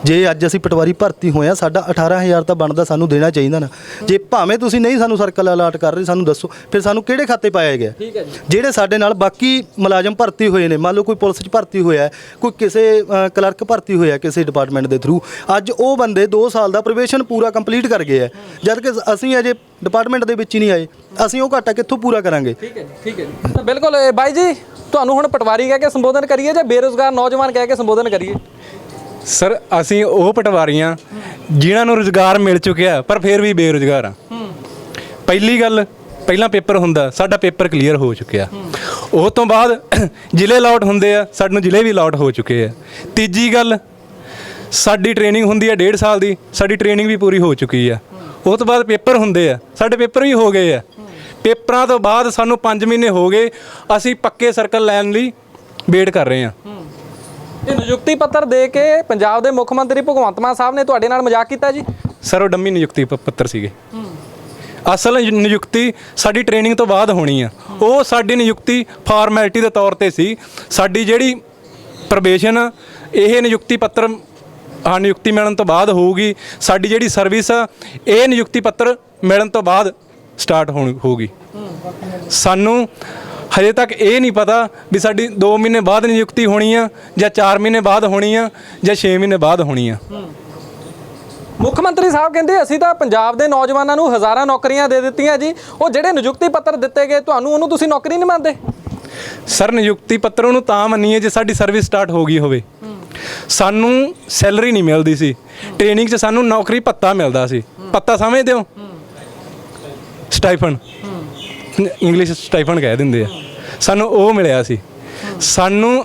ਜੇ ਅੱਜ ਅਸੀਂ ਪਟਵਾਰੀ ਭਰਤੀ ਹੋਏ ਆ ਸਾਡਾ 18000 ਤਾਂ ਬਣਦਾ ਸਾਨੂੰ ਦੇਣਾ ਚਾਹੀਦਾ ਨਾ। ਜੇ ਭਾਵੇਂ ਤੁਸੀਂ ਨਹੀਂ ਸਾਨੂੰ ਸਰਕਲ ਅਲਾਟ ਕਰ ਰਹੇ ਸਾਨੂੰ ਦੱਸੋ ਫਿਰ ਸਾਨੂੰ ਕਿਹੜੇ ਖਾਤੇ ਪਾਇਆ ਗਿਆ? ਠੀਕ ਹੈ ਜੀ। ਜਿਹੜੇ ਸਾਡੇ ਨਾਲ ਬਾਕੀ ਮੁਲਾਜ਼ਮ ਭਰਤੀ ਹੋਏ ਨੇ ਮੰਨ ਲਓ ਕੋਈ ਪੁਲਿਸ 'ਚ ਭਰਤੀ ਹੋਇਆ ਕੋਈ ਕਿਸੇ ਕਲਰਕ ਭਰਤੀ ਹੋਇਆ ਕਿਸੇ ਡਿਪਾਰਟਮੈਂਟ ਦੇ ਥਰੂ ਅੱਜ ਉਹ ਬੰਦੇ 2 ਸਾਲ ਦਾ ਪ੍ਰੋਬੇਸ਼ਨ ਪੂਰਾ ਕੰਪਲੀਟ ਕਰ ਗਏ ਹੈ ਜਦ ਕਿ ਅਸੀਂ ਅਜੇ ਡਿਪਾਰਟਮੈਂਟ ਦੇ ਵਿੱਚ ਹੀ ਨਹੀਂ ਆਏ ਅਸੀਂ ਉਹ ਘਾਟਾ ਕਿੱਥੋਂ ਪੂਰਾ ਕਰਾਂਗੇ? ਠੀਕ ਹੈ ਠੀਕ ਹੈ ਤਾਂ ਬਿਲਕੁਲ ਬਾਈ ਜੀ ਤੁਹਾਨੂੰ ਹੁਣ ਪਟਵਾਰੀ ਕਹਿ ਕੇ ਸੰਬੋਧਨ ਕਰੀਏ ਜਾਂ ਬੇਰੋਜ਼ਗਾਰ ਨੌਜਵਾਨ ਕਹਿ ਕੇ ਸੰਬੋਧਨ ਕਰੀਏ? ਸਰ, ਅਸੀਂ ਉਹ ਪਟਵਾਰੀਆਂ ਜਿਨ੍ਹਾਂ ਨੂੰ ਰੁਜ਼ਗਾਰ ਮਿਲ ਚੁੱਕਿਆ, ਪਰ ਫਿਰ ਵੀ ਬੇਰੁਜ਼ਗਾਰ ਆ। ਪਹਿਲੀ ਗੱਲ, ਪਹਿਲਾਂ ਪੇਪਰ ਹੁੰਦਾ, ਸਾਡਾ ਪੇਪਰ ਕਲੀਅਰ ਹੋ ਚੁੱਕਿਆ। ਉਹ ਤੋਂ ਬਾਅਦ <clears throat> ਜ਼ਿਲ੍ਹੇ ਅਲਾਟ ਹੁੰਦੇ ਆ, ਸਾਨੂੰ ਜ਼ਿਲ੍ਹੇ ਵੀ ਅਲਾਟ ਹੋ ਚੁੱਕੇ ਆ। ਤੀਜੀ ਗੱਲ, ਸਾਡੀ ਟ੍ਰੇਨਿੰਗ ਹੁੰਦੀ ਆ ਡੇਢ ਸਾਲ ਦੀ, ਸਾਡੀ ਟ੍ਰੇਨਿੰਗ ਵੀ ਪੂਰੀ ਹੋ ਚੁੱਕੀ ਆ। ਉਹ ਤੋਂ ਬਾਅਦ ਪੇਪਰ ਹੁੰਦੇ ਆ, ਸਾਡੇ ਪੇਪਰ ਵੀ ਹੋ ਗਏ ਆ। ਪੇਪਰਾਂ ਤੋਂ ਬਾਅਦ ਸਾਨੂੰ 5 ਮਹੀਨੇ ਹੋ ਗਏ, ਅਸੀਂ ਪੱਕੇ ਸਰਕਲ ਲੈਣ ਲਈ ਵੇਟ ਕਰ ਰਹੇ ਆ। ਇਹ ਨਿਯੁਕਤੀ ਪੱਤਰ ਦੇ ਕੇ ਪੰਜਾਬ ਦੇ ਮੁੱਖ ਮੰਤਰੀ ਭਗਵੰਤ ਮਾਨ ਸਾਹਿਬ ਨੇ ਤੁਹਾਡੇ ਨਾਲ ਮਜ਼ਾਕ ਕੀਤਾ ਜੀ? ਸਰ, ਉਹ ਡੰਮੀ ਨਿਯੁਕਤੀ ਪ- ਪੱਤਰ ਸੀਗੇ। ਅਸਲ ਨਿਯ- ਨਿਯੁਕਤੀ ਸਾਡੀ ਟ੍ਰੇਨਿੰਗ ਤੋਂ ਬਾਅਦ ਹੋਣੀ ਆ। ਉਹ ਸਾਡੀ ਨਿਯੁਕਤੀ ਫਾਰਮੈਲਿਟੀ ਦੇ ਤੌਰ ਤੇ ਸੀ। ਸਾਡੀ ਜਿਹੜੀ ਪ੍ਰੋਬੇਸ਼ਨ ਇਹ ਨਿਯੁਕਤੀ ਪੱਤਰ ਹਾਂ ਨਿਯੁਕਤੀ ਮਿਲਣ ਤੋਂ ਬਾਅਦ ਹੋਊਗੀ। ਸਾਡੀ ਜਿਹੜੀ ਸਰਵਿਸ ਆ, ਇਹ ਨਿਯੁਕਤੀ ਪੱਤਰ ਮਿਲਣ ਤੋਂ ਬਾਅਦ ਸਟਾਰਟ ਹੋਊਗੀ। ਸਾਨੂੰ ਹਜੇ ਤੱਕ ਇਹ ਨਹੀਂ ਪਤਾ ਵੀ ਸਾਡੀ 2 ਮਹੀਨੇ ਬਾਅਦ ਨਿਯੁਕਤੀ ਹੋਣੀ ਆ ਜਾਂ 4 ਮਹੀਨੇ ਬਾਅਦ ਹੋਣੀ ਆ ਜਾਂ 6 ਮਹੀਨੇ ਬਾਅਦ ਹੋਣੀ ਆ। ਮੁੱਖ ਮੰਤਰੀ ਸਾਹਿਬ ਕਹਿੰਦੇ ਅਸੀਂ ਤਾਂ ਪੰਜਾਬ ਦੇ ਨੌਜਵਾਨਾਂ ਨੂੰ ਹਜ਼ਾਰਾਂ ਨੌਕਰੀਆਂ ਦੇ ਦਿੱਤੀਆਂ ਜੀ। ਉਹ ਜਿਹੜੇ ਨਿਯੁਕਤੀ ਪੱਤਰ ਦਿੱਤੇ ਗਏ ਤੁਹਾਨੂੰ ਉਹਨੂੰ ਤੁਸੀਂ ਨੌਕਰੀ ਨਹੀਂ ਮੰਨਦੇ? ਸਰ ਨਿਯੁਕਤੀ ਪੱਤਰ ਉਹਨੂੰ ਤਾਂ ਮੰਨੀਏ ਜੇ ਸਾਡੀ ਸਰਵਿਸ ਸਟਾਰਟ ਹੋ ਗਈ ਹੋਵੇ। ਸਾਨੂੰ ਸੈਲਰੀ ਨਹੀਂ ਮਿਲਦੀ ਸੀ। ਟ੍ਰੇਨਿੰਗ 'ਚ ਸਾਨੂੰ ਨੌਕਰੀ ਭੱਤਾ ਮਿਲਦਾ ਸੀ। ਭੱਤਾ ਸਮਝਦੇ ਹੋ ਸਟਾਈਫਨ। ਇੰਗਲਿਸ਼ ਸਟਾਈਫਨ ਕਹਿ ਦਿੰਦੇ ਆ। ਸਾਨੂੰ ਉਹ ਮਿਲਿਆ ਸੀ। ਸਾਨੂੰ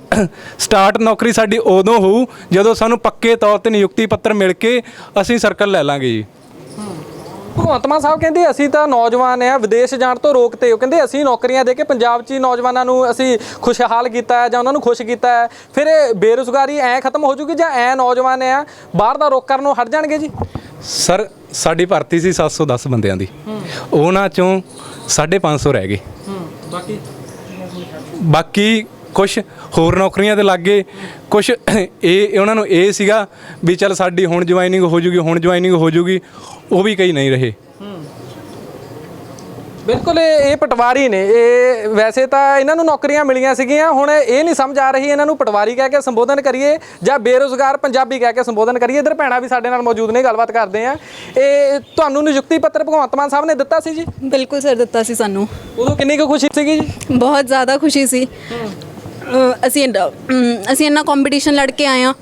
ਸਟਾਰਟ ਨੌਕਰੀ ਸਾਡੀ ਉਦੋਂ ਹੋਊ, ਜਦੋਂ ਸਾਨੂੰ ਪੱਕੇ ਤੌਰ ਤੇ ਨਿਯੁਕਤੀ ਪੱਤਰ ਮਿਲ ਕੇ ਅਸੀਂ ਸਰਕਲ ਲੈ ਲਾਂਗੇ ਜੀ। ਭਗਵੰਤ ਮਾਨ ਸਾਹਿਬ ਕਹਿੰਦੇ, ਅਸੀਂ ਤਾਂ ਨੌਜਵਾਨ ਆ, ਵਿਦੇਸ਼ ਜਾਣ ਤੋਂ ਰੋਕਤੇ ਉਹ ਕਹਿੰਦੇ, ਅਸੀਂ ਨੌਕਰੀਆਂ ਦੇ ਕੇ ਪੰਜਾਬ 'ਚ ਹੀ ਨੌਜਵਾਨਾਂ ਨੂੰ ਅਸੀਂ ਖੁਸ਼ਹਾਲ ਕੀਤਾ ਹੈ ਜਾਂ ਉਹਨਾਂ ਨੂੰ ਖੁਸ਼ ਕੀਤਾ ਹੈ? ਫਿਰ ਇਹ ਬੇਰੁਜ਼ਗਾਰੀ ਐ ਖਤਮ ਹੋ ਜੂਗੀ ਜਾਂ ਐ ਨੌਜਵਾਨ ਆ, ਬਾਹਰ ਦਾ ਰੋਕ ਕਰਨ ਨੂੰ ਹਟ ਜਾਣਗੇ ਜੀ? ਸਰ ਸਾਡੀ ਭਰਤੀ ਸੀ 710 ਬੰਦਿਆਂ ਦੀ। ਉਹਨਾਂ ਚੋਂ 550 ਰਹਿ ਗਏ। ਬਾਕੀ? ਬਾਕੀ ਕੁਝ ਹੋਰ ਨੌਕਰੀਆਂ ਤੇ ਲੱਗੇ ਕੁਝ ਇਹ ਉਹਨਾਂ ਨੂੰ ਇਹ ਸੀਗਾ ਵੀ ਚੱਲ ਸਾਡੀ ਹੁਣ ਜੁਆਇਨਿੰਗ ਹੋ ਜੂਗੀ ਹੁਣ ਜੁਆਇਨਿੰਗ ਹੋ ਜੂਗੀ ਉਹ ਵੀ ਕਈ ਨਹੀਂ ਰਹੇ। ਬਿਲਕੁਲ ਇਹ ਪਟਵਾਰੀ ਨੇ। ਇਹ ਵੈਸੇ ਤਾਂ ਇਹਨਾਂ ਨੂੰ ਨੌਕਰੀਆਂ ਮਿਲੀਆਂ ਸੀਗੀਆਂ ਹੁਣ ਇਹ ਨਹੀਂ ਸਮਝ ਆ ਰਹੀ ਇਹਨਾਂ ਨੂੰ ਪਟਵਾਰੀ ਕਹਿ ਕੇ ਸੰਬੋਧਨ ਕਰੀਏ ਜਾਂ ਬੇਰੁਜ਼ਗਾਰ ਪੰਜਾਬੀ ਕਹਿ ਕੇ ਸੰਬੋਧਨ ਕਰੀਏ। ਇਧਰ ਭੈਣਾਂ ਵੀ ਸਾਡੇ ਨਾਲ ਮੌਜੂਦ ਨੇ ਗੱਲਬਾਤ ਕਰਦੇ ਆ। ਇਹ ਤੁਹਾਨੂੰ ਨਿਯੁਕਤੀ ਪੱਤਰ ਭਗਵੰਤ ਮਾਨ ਸਾਹਿਬ ਨੇ ਦਿੱਤਾ ਸੀ ਜੀ? ਬਿਲਕੁਲ ਸਰ ਦਿੱਤਾ ਸੀ ਸਾਨੂੰ। ਉਦੋਂ ਕਿੰਨੀ ਕੁ ਖੁਸ਼ੀ ਸੀਗੀ ਜੀ? ਬਹੁਤ ਜ਼ਿਆਦਾ ਖੁਸ਼ੀ ਸੀ। ਅਸੀਂ ਅਸੀਂ ਇੰਨਾ ਕੰਪੀਟੀਸ਼ਨ ਲੜ ਕੇ ਆਏ ਆ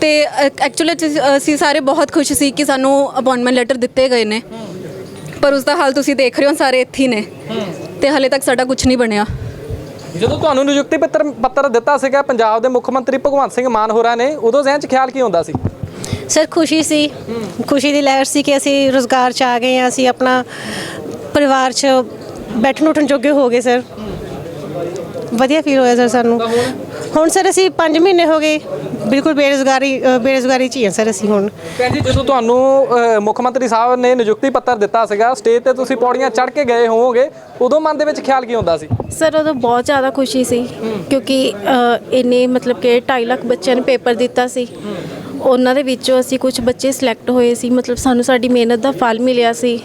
ਤੇ ਐਕਚੁਅਲੀ ਅਸੀਂ ਸਾਰੇ ਬਹੁਤ ਖੁਸ਼ ਸੀ ਕਿ ਸਾਨੂੰ ਅਪਾਇੰਟਮੈਂਟ ਲੈਟਰ ਦਿੱਤੇ ਗਏ ਨੇ। ਪਰ ਉਸ ਦਾ ਹਾਲ ਤੁਸੀਂ ਦੇਖ ਰਹੇ ਹੋ ਸਾਰੇ ਇੱਥੇ ਹੀ ਨੇ। ਤੇ ਹਲੇ ਤੱਕ ਸਾਡਾ ਕੁਝ ਨਹੀਂ ਬਣਿਆ। ਜਦੋਂ ਤੁਹਾਨੂੰ ਨਿਯੁਕਤੀ ਪੱਤਰ ਪੱਤਰ ਦਿੱਤਾ ਸੀਗਾ ਪੰਜਾਬ ਦੇ ਮੁੱਖ ਮੰਤਰੀ ਭਗਵੰਤ ਸਿੰਘ ਮਾਨ ਹੋਰਾਂ ਨੇ ਉਦੋਂ ਜ਼ਿਹਨ 'ਚ ਖਿਆਲ ਕੀ ਹੁੰਦਾ ਸੀ? ਸਰ ਖੁਸ਼ੀ ਸੀ। ਖੁਸ਼ੀ ਦੀ ਲਹਿਰ ਸੀ ਕਿ ਅਸੀਂ ਰੋਜ਼ਗਾਰ ਚ ਆ ਗਏ ਹਾਂ ਅਸੀਂ ਆਪਣਾ ਪਰਿਵਾਰ ਚ ਬੈਠਣ ਉੱਠਣ ਜੋਗੇ ਹੋ ਗਏ ਸਰ। ਵਧੀਆ ਫੀਲ ਹੋਇਆ ਸਰ ਸਾਨੂੰ। ਹੁਣ? ਸਰ ਅਸੀਂ 5 ਮਹੀਨੇ ਹੋ ਗਏ। ਬਿਲਕੁਲ ਬੇਰੁਜ਼ਗਾਰੀ ਅ, ਬੇਰੁਜ਼ਗਾਰੀ ਚ ਹੀ ਹਾਂ ਸਰ ਅਸੀਂ ਹੁਣ। ਭੈਣ ਜੀ ਜਦੋਂ ਤੁਹਾਨੂੰ ਅਹ, ਮੁੱਖ ਮੰਤਰੀ ਸਾਹਿਬ ਨੇ ਨਿਯੁਕਤੀ ਪੱਤਰ ਦਿੱਤਾ ਸੀਗਾ ਸਟੇਜ ਤੇ ਤੁਸੀਂ ਪੌੜੀਆਂ ਚੜ੍ਹ ਕੇ ਗਏ ਹੋਵੋਗੇ ਉਦੋਂ ਮਨ ਦੇ ਵਿੱਚ ਖਿਆਲ ਕੀ ਹੁੰਦਾ ਸੀ? ਸਰ ਉਦੋਂ ਬਹੁਤ ਜ਼ਿਆਦਾ ਖੁਸ਼ੀ ਸੀ ਕਿਉਂਕਿ ਅ, ਇੰਨੇ ਮਤਲਬ ਕਿ 2.5 ਲੱਖ ਬੱਚਿਆਂ ਨੇ ਪੇਪਰ ਦਿੱਤਾ ਸੀ। ਉਹਨਾਂ ਦੇ ਵਿੱਚੋਂ ਅਸੀਂ ਕੁਝ ਬੱਚੇ ਸਿਲੈਕਟ ਹੋਏ ਸੀ ਮਤਲਬ ਸਾਨੂੰ ਸਾਡੀ ਮਿਹਨਤ ਦਾ ਫਲ ਮਿਲਿਆ ਸੀ।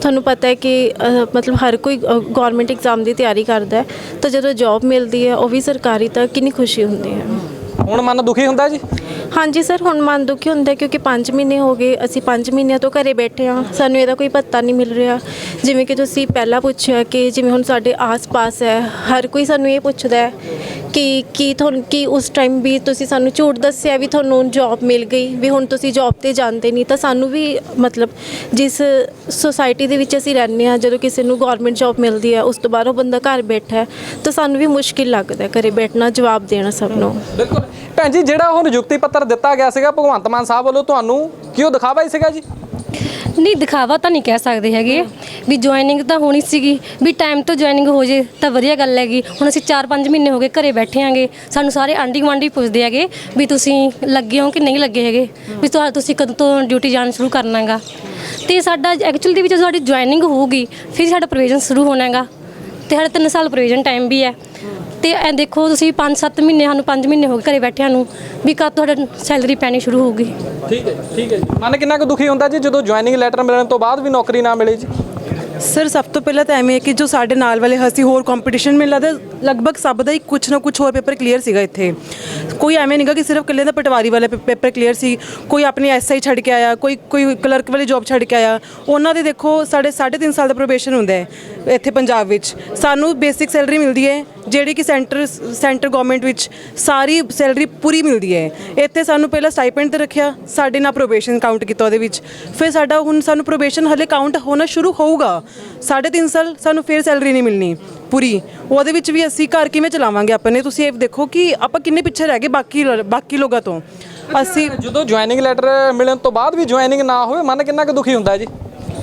ਤੁਹਾਨੂੰ ਪਤਾ ਹੈ ਕਿ ਅ, ਮਤਲਬ ਹਰ ਕੋਈ ਗਵਰਨਮੈਂਟ ਐਗਜ਼ਾਮ ਦੀ ਤਿਆਰੀ ਕਰਦਾ ਹੈ ਤਾਂ ਜਦੋਂ ਜੌਬ ਮਿਲਦੀ ਹੈ ਉਹ ਵੀ ਸਰਕਾਰੀ ਤਾਂ ਕਿੰਨੀ ਖੁਸ਼ੀ ਹੁੰਦੀ ਹੈ। ਹੁਣ ਮਨ ਦੁਖੀ ਹੁੰਦਾ ਜੀ? ਹਾਂਜੀ ਸਰ, ਹੁਣ ਮਨ ਦੁਖੀ ਹੁੰਦਾ ਕਿਉਂਕਿ 5 ਮਹੀਨੇ ਹੋ ਗਏ, ਅਸੀਂ 5 ਮਹੀਨਿਆਂ ਤੋਂ ਘਰੇ ਬੈਠੇ ਹਾਂ। ਸਾਨੂੰ ਇਹਦਾ ਕੋਈ ਪਤਾ ਨਹੀਂ ਮਿਲ ਰਿਹਾ। ਜਿਵੇਂ ਕਿ ਤੁਸੀਂ ਪਹਿਲਾਂ ਪੁੱਛਿਆ ਕਿ ਜਿਵੇਂ ਹੁਣ ਸਾਡੇ ਆਸ-ਪਾਸ ਹੈ, ਹਰ ਕੋਈ ਸਾਨੂੰ ਇਹ ਪੁੱਛਦਾ ਹੈ ਕਿ, ਕੀ ਤੁਹਾਨੂੰ ਕੀ ਉਸ ਟਾਈਮ ਵੀ ਤੁਸੀਂ ਸਾਨੂੰ ਝੂਠ ਦੱਸਿਆ ਵੀ ਤੁਹਾਨੂੰ ਜੌਬ ਮਿਲ ਗਈ, ਵੀ ਹੁਣ ਤੁਸੀਂ ਜੌਬ ਤੇ ਜਾਂਦੇ ਨਹੀਂ, ਤਾਂ ਸਾਨੂੰ ਵੀ ਮਤਲਬ ਜਿਸ ਸੋਸਾਇਟੀ ਦੇ ਵਿੱਚ ਅਸੀਂ ਰਹਿੰਦੇ ਹਾਂ, ਜਦੋਂ ਕਿਸੇ ਨੂੰ ਗਵਰਨਮੈਂਟ ਜੌਬ ਮਿਲਦੀ ਹੈ, ਉਸ ਤੋਂ ਬਾਅਦ ਉਹ ਬੰਦਾ ਘਰ ਬੈਠਾ ਹੈ, ਤਾਂ ਸਾਨੂੰ ਵੀ ਮੁਸ਼ਕਿਲ ਲੱਗਦਾ ਹੈ ਘਰੇ ਬੈਠਣਾ, ਜਵਾਬ ਦੇਣਾ ਸਭ ਨੂੰ। ਬਿਲਕੁਲ। ਭੈਣ ਜੀ, ਜਿਹੜਾ ਉਹ ਨਿਯੁਕਤੀ ਪੱਤਰ ਦਿੱਤਾ ਗਿਆ ਸੀਗਾ, ਭਗਵੰਤ ਮਾਨ ਸਾਹਿਬ ਵੱਲੋਂ ਤੁਹਾਨੂੰ ਕਿਉਂ ਉਹ ਦਿਖਾਵਾ ਹੀ ਸੀਗਾ ਜੀ? ਨਹੀਂ ਦਿਖਾਵਾ ਤਾਂ ਨਹੀਂ ਕਹਿ ਸਕਦੇ ਹੈਗੇ। ਵੀ ਜੁਆਇਨਿੰਗ ਤਾਂ ਹੋਣੀ ਸੀਗੀ। ਵੀ ਟਾਈਮ ਤੋਂ ਜੁਆਇਨਿੰਗ ਹੋ ਜੇ ਤਾਂ ਵਧੀਆ ਗੱਲ ਹੈਗੀ। ਹੁਣ ਅਸੀਂ 4-5 ਮਹੀਨੇ ਹੋ ਗਏ ਘਰੇ ਬੈਠੇ ਆਂਗੇ ਸਾਨੂੰ ਸਾਰੇ ਆਂਢੀ ਗੁਆਂਢੀ ਪੁੱਛਦੇ ਹੈਗੇ ਵੀ ਤੁਸੀਂ ਲੱਗੇ ਹੋ ਕਿ ਨਹੀਂ ਲੱਗੇ ਹੈਗੇ। ਵੀ ਤੁਹਾ, ਤੁਸੀਂ ਕਦੋਂ ਤੋਂ ਡਿਊਟੀ ਜਾਣ ਸ਼ੁਰੂ ਕਰਨਾਗਾ ਤੇ ਸਾਡਾ ਐਕਚੁਅਲੀ ਦੇ ਵਿੱਚ ਜਦੋਂ ਸਾਡੀ ਜੁਆਇਨਿੰਗ ਹੋਊਗੀ, ਫਿਰ ਸਾਡਾ ਪ੍ਰੋਵੀਜ਼ਨ ਸ਼ੁਰੂ ਹੋਣਾਗਾ ਤੇ ਸਾਡੇ 3 ਸਾਲ ਪ੍ਰੋਵੀਜ਼ਨ ਟਾਈਮ ਵੀ ਹੈ। ਤੇ ਐ ਦੇਖੋ ਤੁਸੀਂ 5-7 ਮਹੀਨੇ ਸਾਨੂੰ 5 ਮਹੀਨੇ ਹੋ ਗਏ ਘਰੇ ਬੈਠਿਆਂ ਨੂੰ ਵੀ ਕਦ ਤੁਹਾਡਾ ਸੈਲਰੀ ਪੈਣੀ ਸ਼ੁਰੂ ਹੋਊਗੀ? ਠੀਕ ਹੈ ਠੀਕ ਹੈ ਜੀ। ਮਨ ਕਿੰਨਾ ਕੁ ਦੁਖੀ ਹੁੰਦਾ ਜੀ ਜਦੋਂ ਜੁਆਇਨਿੰਗ ਲੈਟਰ ਮਿਲਣ ਤੋਂ ਬਾਅਦ ਵੀ ਨੌਕਰੀ ਨਾ ਮਿਲੇ ਜੀ? ਸਰ ਸਭ ਤੋਂ ਪਹਿਲਾਂ ਤਾਂ ਐਵੇਂ ਹੈ ਕਿ ਜੋ ਸਾਡੇ ਨਾਲ ਵਾਲੇ ਹਸੀ ਹੋਰ ਕੰਪੀਟੀਸ਼ਨ ਮੈਨੂੰ ਲੱਗਦਾ ਲਗਭਗ ਸਭ ਦਾ ਹੀ ਕੁਝ ਨਾ ਕੁਝ ਹੋਰ ਪੇਪਰ ਕਲੀਅਰ ਸੀਗਾ ਇੱਥੇ। ਕੋਈ ਐਵੇਂ ਨਹੀਂਗਾ ਕਿ ਸਿਰਫ ਇਕੱਲੇ ਦਾ ਪਟਵਾਰੀ ਵਾਲਾ ਪੇਪਰ ਕਲੀਅਰ ਸੀ ਕੋਈ ਆਪਣੀ ਐਸਆਈ ਛੱਡ ਕੇ ਆਇਆ ਕੋਈ ਕੋਈ ਕਲਰਕ ਵਾਲੀ ਜੌਬ ਛੱਡ ਕੇ ਆਇਆ। ਉਹਨਾਂ ਦੇ ਦੇਖੋ ਸਾਡੇ 3.5 ਸਾਲ ਦਾ ਪ੍ਰੋਬੇਸ਼ਨ ਹੁੰਦਾ ਹੈ ਇੱਥੇ ਪੰਜਾਬ ਵਿੱਚ। ਸਾਨੂੰ ਬੇਸਿਕ ਸੈਲਰੀ ਮਿਲਦੀ ਹੈ। ਜਿਹੜੀ ਕਿ ਸੈਂਟਰ ਸੈਂਟਰ ਗਵਰਨਮੈਂਟ ਵਿੱਚ ਸਾਰੀ ਸੈਲਰੀ ਪੂਰੀ ਮਿਲਦੀ ਹੈ। ਇੱਥੇ ਸਾਨੂੰ ਪਹਿਲਾਂ ਸਟਾਈਪੈਂਡ ਤੇ ਰੱਖਿਆ ਸਾਡੇ ਨਾਲ ਪ੍ਰੋਬੇਸ਼ਨ ਕਾਊਂਟ ਕੀਤਾ ਉਹਦੇ ਵਿੱਚ। ਫਿਰ ਸਾਡਾ ਹੁਣ ਸਾਨੂੰ ਪ੍ਰੋਬੇਸ਼ਨ ਹਲੇ ਕਾਊਂਟ ਹੋਣਾ ਸ਼ੁਰੂ ਹੋਊਗਾ। ਸਾਢੇ ਤਿੰਨ ਸਾਲ ਸਾਨੂੰ ਫਿਰ ਸੈਲਰੀ ਨਹੀਂ ਮਿਲਣੀ ਪੂਰੀ। ਉਹਦੇ ਵਿੱਚ ਵੀ ਅਸੀਂ ਘਰ ਕਿਵੇਂ ਚਲਾਵਾਂਗੇ ਆਪਣੇ ਤੁਸੀਂ ਇਹ ਦੇਖੋ ਕਿ ਆਪਾਂ ਕਿੰਨੇ ਪਿੱਛੇ ਰਹਿ ਗਏ ਬਾਕੀ ਬਾਕੀ ਲੋਕਾਂ ਤੋਂ। ਅਸੀਂ ਜਦੋਂ ਜੁਆਇਨਿੰਗ ਲੈਟਰ ਮਿਲਣ ਤੋਂ ਬਾਅਦ ਵੀ ਜੁਆਇਨਿੰਗ ਨਾ ਹੋਵੇ ਮਨ ਕਿੰਨਾ ਕੁ ਦੁਖੀ ਹੁੰਦਾ ਜੀ?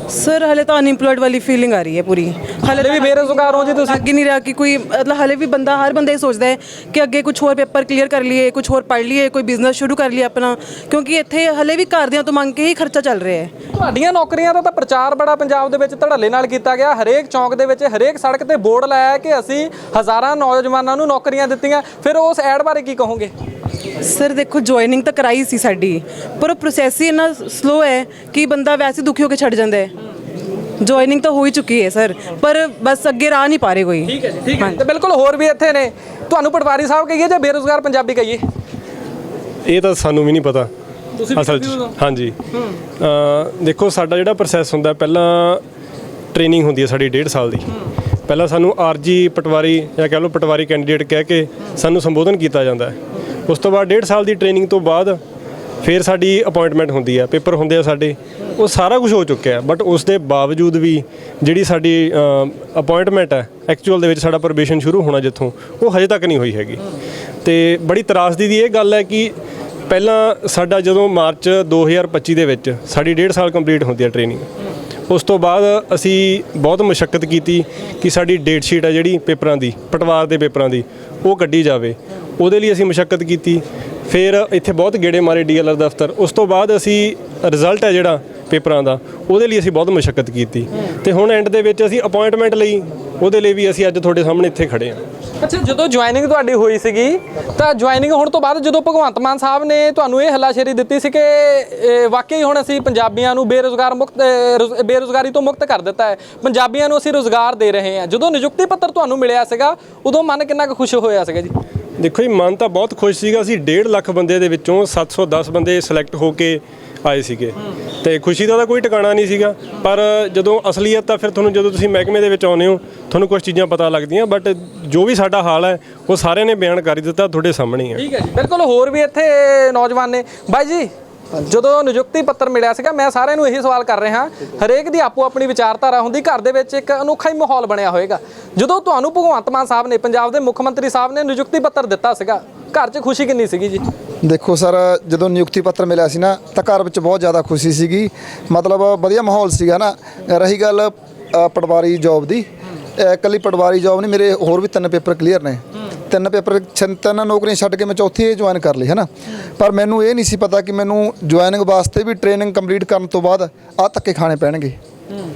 ਸਰ ਹਲੇ ਤਾਂ ਅਨਇੰਪਲੋਇਡ ਵਾਲੀ ਫੀਲਿੰਗ ਆ ਰਹੀ ਹੈ ਪੂਰੀ ਹਲੇ ਵੀ ਬੇਰੁਜ਼ਗਾਰ ਹੋ ਜੀ ਤੁਸੀਂ ਅੱਗੇ ਨਹੀਂ ਰਿਹਾ ਕਿ ਕੋਈ ਮਤਲਬ ਹਲੇ ਵੀ ਬੰਦਾ ਹਰ ਬੰਦਾ ਇਹ ਸੋਚਦਾ ਹੈ ਕਿ ਅੱਗੇ ਕੁਝ ਹੋਰ ਪੇਪਰ ਕਲੀਅਰ ਕਰ ਲਈਏ ਕੁਝ ਹੋਰ ਪੜ੍ਹ ਲਈਏ ਕੋਈ ਬਿਜ਼ਨਸ ਸ਼ੁਰੂ ਕਰ ਲਈਏ ਆਪਣਾ ਕਿਉਂਕਿ ਇੱਥੇ ਹਲੇ ਵੀ ਘਰਦਿਆਂ ਤੋਂ ਮੰਗ ਕੇ ਹੀ ਖਰਚਾ ਚੱਲ ਰਿਹਾ ਹੈ ਤੁਹਾਡੀਆਂ ਨੌਕਰੀਆਂ ਦਾ ਤਾਂ ਪ੍ਰਚਾਰ ਬੜਾ ਪੰਜਾਬ ਦੇ ਵਿੱਚ ਧੜੱਲੇ ਨਾਲ ਕੀਤਾ ਗਿਆ। ਹਰੇਕ ਚੌਂਕ ਦੇ ਵਿੱਚ ਹਰੇਕ ਸੜਕ ਤੇ ਬੋਰਡ ਲਾਇਆ ਕਿ ਅਸੀਂ ਹਜ਼ਾਰਾਂ ਨੌਜਵਾਨਾਂ ਨੂੰ ਨੌਕਰੀਆਂ ਦਿੱਤੀਆਂ। ਫਿਰ ਉਸ ਐਡ ਬਾਰੇ ਕੀ ਕਹੋਗੇ? ਸਰ ਦੇਖੋ ਜੁਆਇਨਿੰਗ ਤਾਂ ਕਰਾਈ ਸੀ ਸਾਡੀ ਪਰ ਉਹ ਪ੍ਰੋਸੈਸ ਹੀ ਇੰਨਾ ਸਲੋ ਹੈ ਕਿ ਬੰਦਾ ਵੈਸੇ ਦੁਖੀ ਹੋ ਕੇ ਛੱਡ ਜਾਂਦਾ ਹੈ। ਜੁਆਇਨਿੰਗ ਤਾਂ ਹੋ ਹੀ ਚੁੱਕੀ ਹੈ ਸਰ ਪਰ ਬਸ ਅੱਗੇ ਰਾਹ ਨਹੀਂ ਪਾ ਰਹੇ ਕੋਈ। ਠੀਕ ਹੈ ਜੀ ਠੀਕ ਹੈ। ਤੇ ਬਿਲਕੁਲ ਹੋਰ ਵੀ ਇੱਥੇ ਨੇ। ਤੁਹਾਨੂੰ ਪਟਵਾਰੀ ਸਾਹਿਬ ਕਹੀਏ ਜਾਂ ਬੇਰੁਜ਼ਗਾਰ ਪੰਜਾਬੀ ਕਹੀਏ? ਇਹ ਤਾਂ ਸਾਨੂੰ ਵੀ ਨਹੀਂ ਪਤਾ। ਤੁਸੀਂ ਅਸਲ 'ਚ? ਹਾਂਜੀ। ਅ ਦੇਖੋ ਸਾਡਾ ਜਿਹੜਾ ਪ੍ਰੋਸੈਸ ਹੁੰਦਾ ਪਹਿਲਾਂ ਟ੍ਰੇਨਿੰਗ ਹੁੰਦੀ ਹੈ ਸਾਡੀ 1.5 ਸਾਲ ਦੀ। ਪਹਿਲਾਂ ਸਾਨੂੰ ਆਰਜੀ ਪਟਵਾਰੀ ਜਾਂ ਕਹਿ ਲਓ ਪਟਵਾਰੀ ਕੈਂਡੀਡੇਟ ਕਹਿ ਕੇ ਸਾਨੂੰ ਸੰਬੋਧਨ ਕੀਤਾ ਜਾਂਦਾ ਹੈ। ਉਸ ਤੋਂ ਬਾਅਦ 1.5 ਸਾਲ ਦੀ ਟ੍ਰੇਨਿੰਗ ਤੋਂ ਬਾਅਦ ਫਿਰ ਸਾਡੀ ਅਪਾਇੰਟਮੈਂਟ ਹੁੰਦੀ ਆ, ਪੇਪਰ ਹੁੰਦੇ ਆ ਸਾਡੇ। ਉਹ ਸਾਰਾ ਕੁਝ ਹੋ ਚੁੱਕਿਆ ਬਟ ਉਸ ਦੇ ਬਾਵਜੂਦ ਵੀ ਜਿਹੜੀ ਸਾਡੀ ਅਪਾਇੰਟਮੈਂਟ ਹੈ ਐਕਚੁਅਲ ਦੇ ਵਿੱਚ ਸਾਡਾ ਪ੍ਰੋਬੇਸ਼ਨ ਸ਼ੁਰੂ ਹੋਣਾ ਜਿੱਥੋਂ, ਉਹ ਹਜੇ ਤੱਕ ਨਹੀਂ ਹੋਈ ਹੈਗੀ। ਤੇ ਬੜੀ ਤਰਾਸਦੀ ਦੀ ਇਹ ਗੱਲ ਹੈ ਕਿ ਪਹਿਲਾਂ ਸਾਡਾ ਜਦੋਂ ਮਾਰਚ 2025 ਦੇ ਵਿੱਚ ਸਾਡੀ 1.5 ਸਾਲ ਕੰਪਲੀਟ ਹੁੰਦੀ ਹੈ ਟ੍ਰੇਨਿੰਗ ਉਸ ਤੋਂ ਬਾਅਦ ਅਸੀਂ ਬਹੁਤ ਮੁਸ਼ਕਲ ਕੀਤੀ ਕਿ ਸਾਡੀ ਡੇਟ ਸ਼ੀਟ ਹੈ ਜਿਹੜੀ ਪੇਪਰਾਂ ਦੀ, ਪਟਵਾਰ ਦੇ ਪੇਪਰਾਂ ਦੀ, ਉਹ ਕੱਢੀ ਜਾਵੇ। ਉਹਦੇ ਲਈ ਅਸੀਂ ਮੁਸ਼ਕਲ ਕੀਤੀ। ਫਿਰ ਇੱਥੇ ਬਹੁਤ ਗੇੜੇ ਮਾਰੇ ਡੀਐਲਆਰ ਦਫ਼ਤਰ। ਉਸ ਤੋਂ ਬਾਅਦ ਅਸੀਂ ਰਿਜ਼ਲਟ ਹੈ ਜਿਹੜਾ ਪੇਪਰਾਂ ਦਾ ਉਹਦੇ ਲਈ ਅਸੀਂ ਬਹੁਤ ਮੁਸ਼ਕਲ ਕੀਤੀ। ਤੇ ਹੁਣ ਐਂਡ ਦੇ ਵਿੱਚ ਅਸੀਂ ਅਪਾਇੰਟਮੈਂਟ ਲਈ ਉਹਦੇ ਲਈ ਵੀ ਅਸੀਂ ਅੱਜ ਤੁਹਾਡੇ ਸਾਹਮਣੇ ਇੱਥੇ ਖੜੇ ਹਾਂ। ਅੱਛਾ ਜਦੋਂ ਜੁਆਇਨਿੰਗ ਤੁਹਾਡੀ ਹੋਈ ਸੀਗੀ ਤਾਂ ਜੁਆਇਨਿੰਗ ਹੋਣ ਤੋਂ ਬਾਅਦ ਜਦੋਂ ਭਗਵੰਤ ਮਾਨ ਸਾਹਿਬ ਨੇ ਤੁਹਾਨੂੰ ਇਹ ਹੱਲਾਸ਼ੇਰੀ ਦਿੱਤੀ ਸੀ ਕਿ ਵਾਕਈ ਹੁਣ ਅਸੀਂ ਪੰਜਾਬੀਆਂ ਨੂੰ ਬੇਰੁਜ਼ਗਾਰ ਮੁਕਤ ਅਹ, ਰੁਜ਼- ਬੇਰੁਜ਼ਗਾਰੀ ਤੋਂ ਮੁਕਤ ਕਰ ਦਿੱਤਾ ਹੈ। ਪੰਜਾਬੀਆਂ ਨੂੰ ਅਸੀਂ ਰੁਜ਼ਗਾਰ ਦੇ ਰਹੇ ਹਾਂ। ਜਦੋਂ ਨਿਯੁਕਤੀ ਪੱਤਰ ਤੁਹਾਨੂੰ ਮਿਲਿਆ ਸੀਗਾ ਉਦੋਂ ਮਨ ਕਿੰਨਾ ਕੁ ਖੁਸ਼ ਹੋਇਆ ਸੀਗਾ ਜੀ? ਦੇਖੋ ਜੀ, ਮਨ ਤਾਂ ਬਹੁਤ ਖੁਸ਼ ਸੀਗਾ ਅਸੀਂ 1.5 ਲੱਖ ਬੰਦੇ ਦੇ ਵਿੱਚੋਂ 710 ਬੰਦੇ ਸਿਲੈਕਟ ਹੋ ਕੇ ਆਏ ਸੀਗੇ। ਤੇ ਖੁਸ਼ੀ ਦਾ ਤਾਂ ਕੋਈ ਟਿਕਾਣਾ ਨਹੀਂ ਸੀਗਾ, ਪਰ ਜਦੋਂ ਅਸਲੀਅਤ ਤਾਂ ਫਿਰ ਤੁਹਾਨੂੰ ਜਦੋਂ ਤੁਸੀਂ ਮਹਿਕਮੇ ਦੇ ਵਿੱਚ ਆਉਂਦੇ ਹੋ, ਤੁਹਾਨੂੰ ਕੁਝ ਚੀਜ਼ਾਂ ਪਤਾ ਲੱਗਦੀਆਂ ਬਟ ਜੋ ਵੀ ਸਾਡਾ ਹਾਲ ਹੈ, ਉਹ ਸਾਰਿਆਂ ਨੇ ਬਿਆਨ ਕਰ ਦਿੱਤਾ ਤੁਹਾਡੇ ਸਾਹਮਣੇ ਹੀ ਹੈ। ਠੀਕ ਹੈ ਜੀ, ਬਿਲਕੁਲ ਹੋਰ ਵੀ ਇੱਥੇ ਨੌਜਵਾਨ ਨੇ। ਬਾਈ ਜੀ ਜਦੋਂ ਨਿਯੁਕਤੀ ਪੱਤਰ ਮਿਲਿਆ ਸੀਗਾ, ਮੈਂ ਸਾਰਿਆਂ ਨੂੰ ਇਹੀ ਸਵਾਲ ਕਰ ਰਿਹਾ ਹਰੇਕ ਦੀ ਆਪੋ ਆਪਣੀ ਵਿਚਾਰਧਾਰਾ ਹੁੰਦੀ, ਘਰ ਦੇ ਵਿੱਚ ਇੱਕ ਅਨੋਖਾ ਹੀ ਮਾਹੌਲ ਬਣਿਆ ਹੋਏਗਾ। ਜਦੋਂ ਤੁਹਾਨੂੰ ਭਗਵੰਤ ਮਾਨ ਸਾਹਿਬ ਨੇ, ਪੰਜਾਬ ਦੇ ਮੁੱਖ ਮੰਤਰੀ ਸਾਹਿਬ ਨੇ ਨਿਯੁਕਤੀ ਪੱਤਰ ਦਿੱਤਾ ਸੀਗਾ, ਘਰ 'ਚ ਖੁਸ਼ੀ ਕਿੰਨੀ ਸੀਗੀ ਜੀ? ਦੇਖੋ ਸਰ, ਜਦੋਂ ਨਿਯੁਕਤੀ ਪੱਤਰ ਮਿਲਿਆ ਸੀ ਨਾ, ਤਾਂ ਘਰ ਵਿੱਚ ਬਹੁਤ ਜ਼ਿਆਦਾ ਖੁਸ਼ੀ ਸੀਗੀ। ਮਤਲਬ ਵਧੀਆ ਮਾਹੌਲ ਸੀਗਾ ਨਾ। ਰਹੀ ਗੱਲ ਪਟਵਾਰੀ ਜੌਬ ਦੀ। ਇਕੱਲੀ ਪਟਵਾਰੀ ਜੌਬ ਨਹੀਂ, ਮੇਰੇ ਹੋਰ ਵੀ ਤਿੰਨ ਪੇਪਰ ਕਲੀਅਰ ਨੇ। ਤਿੰਨ ਪੇਪਰ, ਛ- ਤਿੰਨ ਨੌਕਰੀਆਂ ਛੱਡ ਕੇ ਮੈਂ ਚੌਥੀ ਜੁਆਇਨ ਕਰ ਲਈ, ਹੈ ਨਾ? ਪਰ ਮੈਨੂੰ ਇਹ ਨਹੀਂ ਸੀ ਪਤਾ ਕਿ ਮੈਨੂੰ ਜੁਆਇਨਿੰਗ ਵਾਸਤੇ ਵੀ ਟ੍ਰੇਨਿੰਗ ਕੰਪਲੀਟ ਕਰਨ ਤੋਂ ਬਾਅਦ ਆ ਧੱਕੇ ਖਾਣੇ ਪੈਣਗੇ।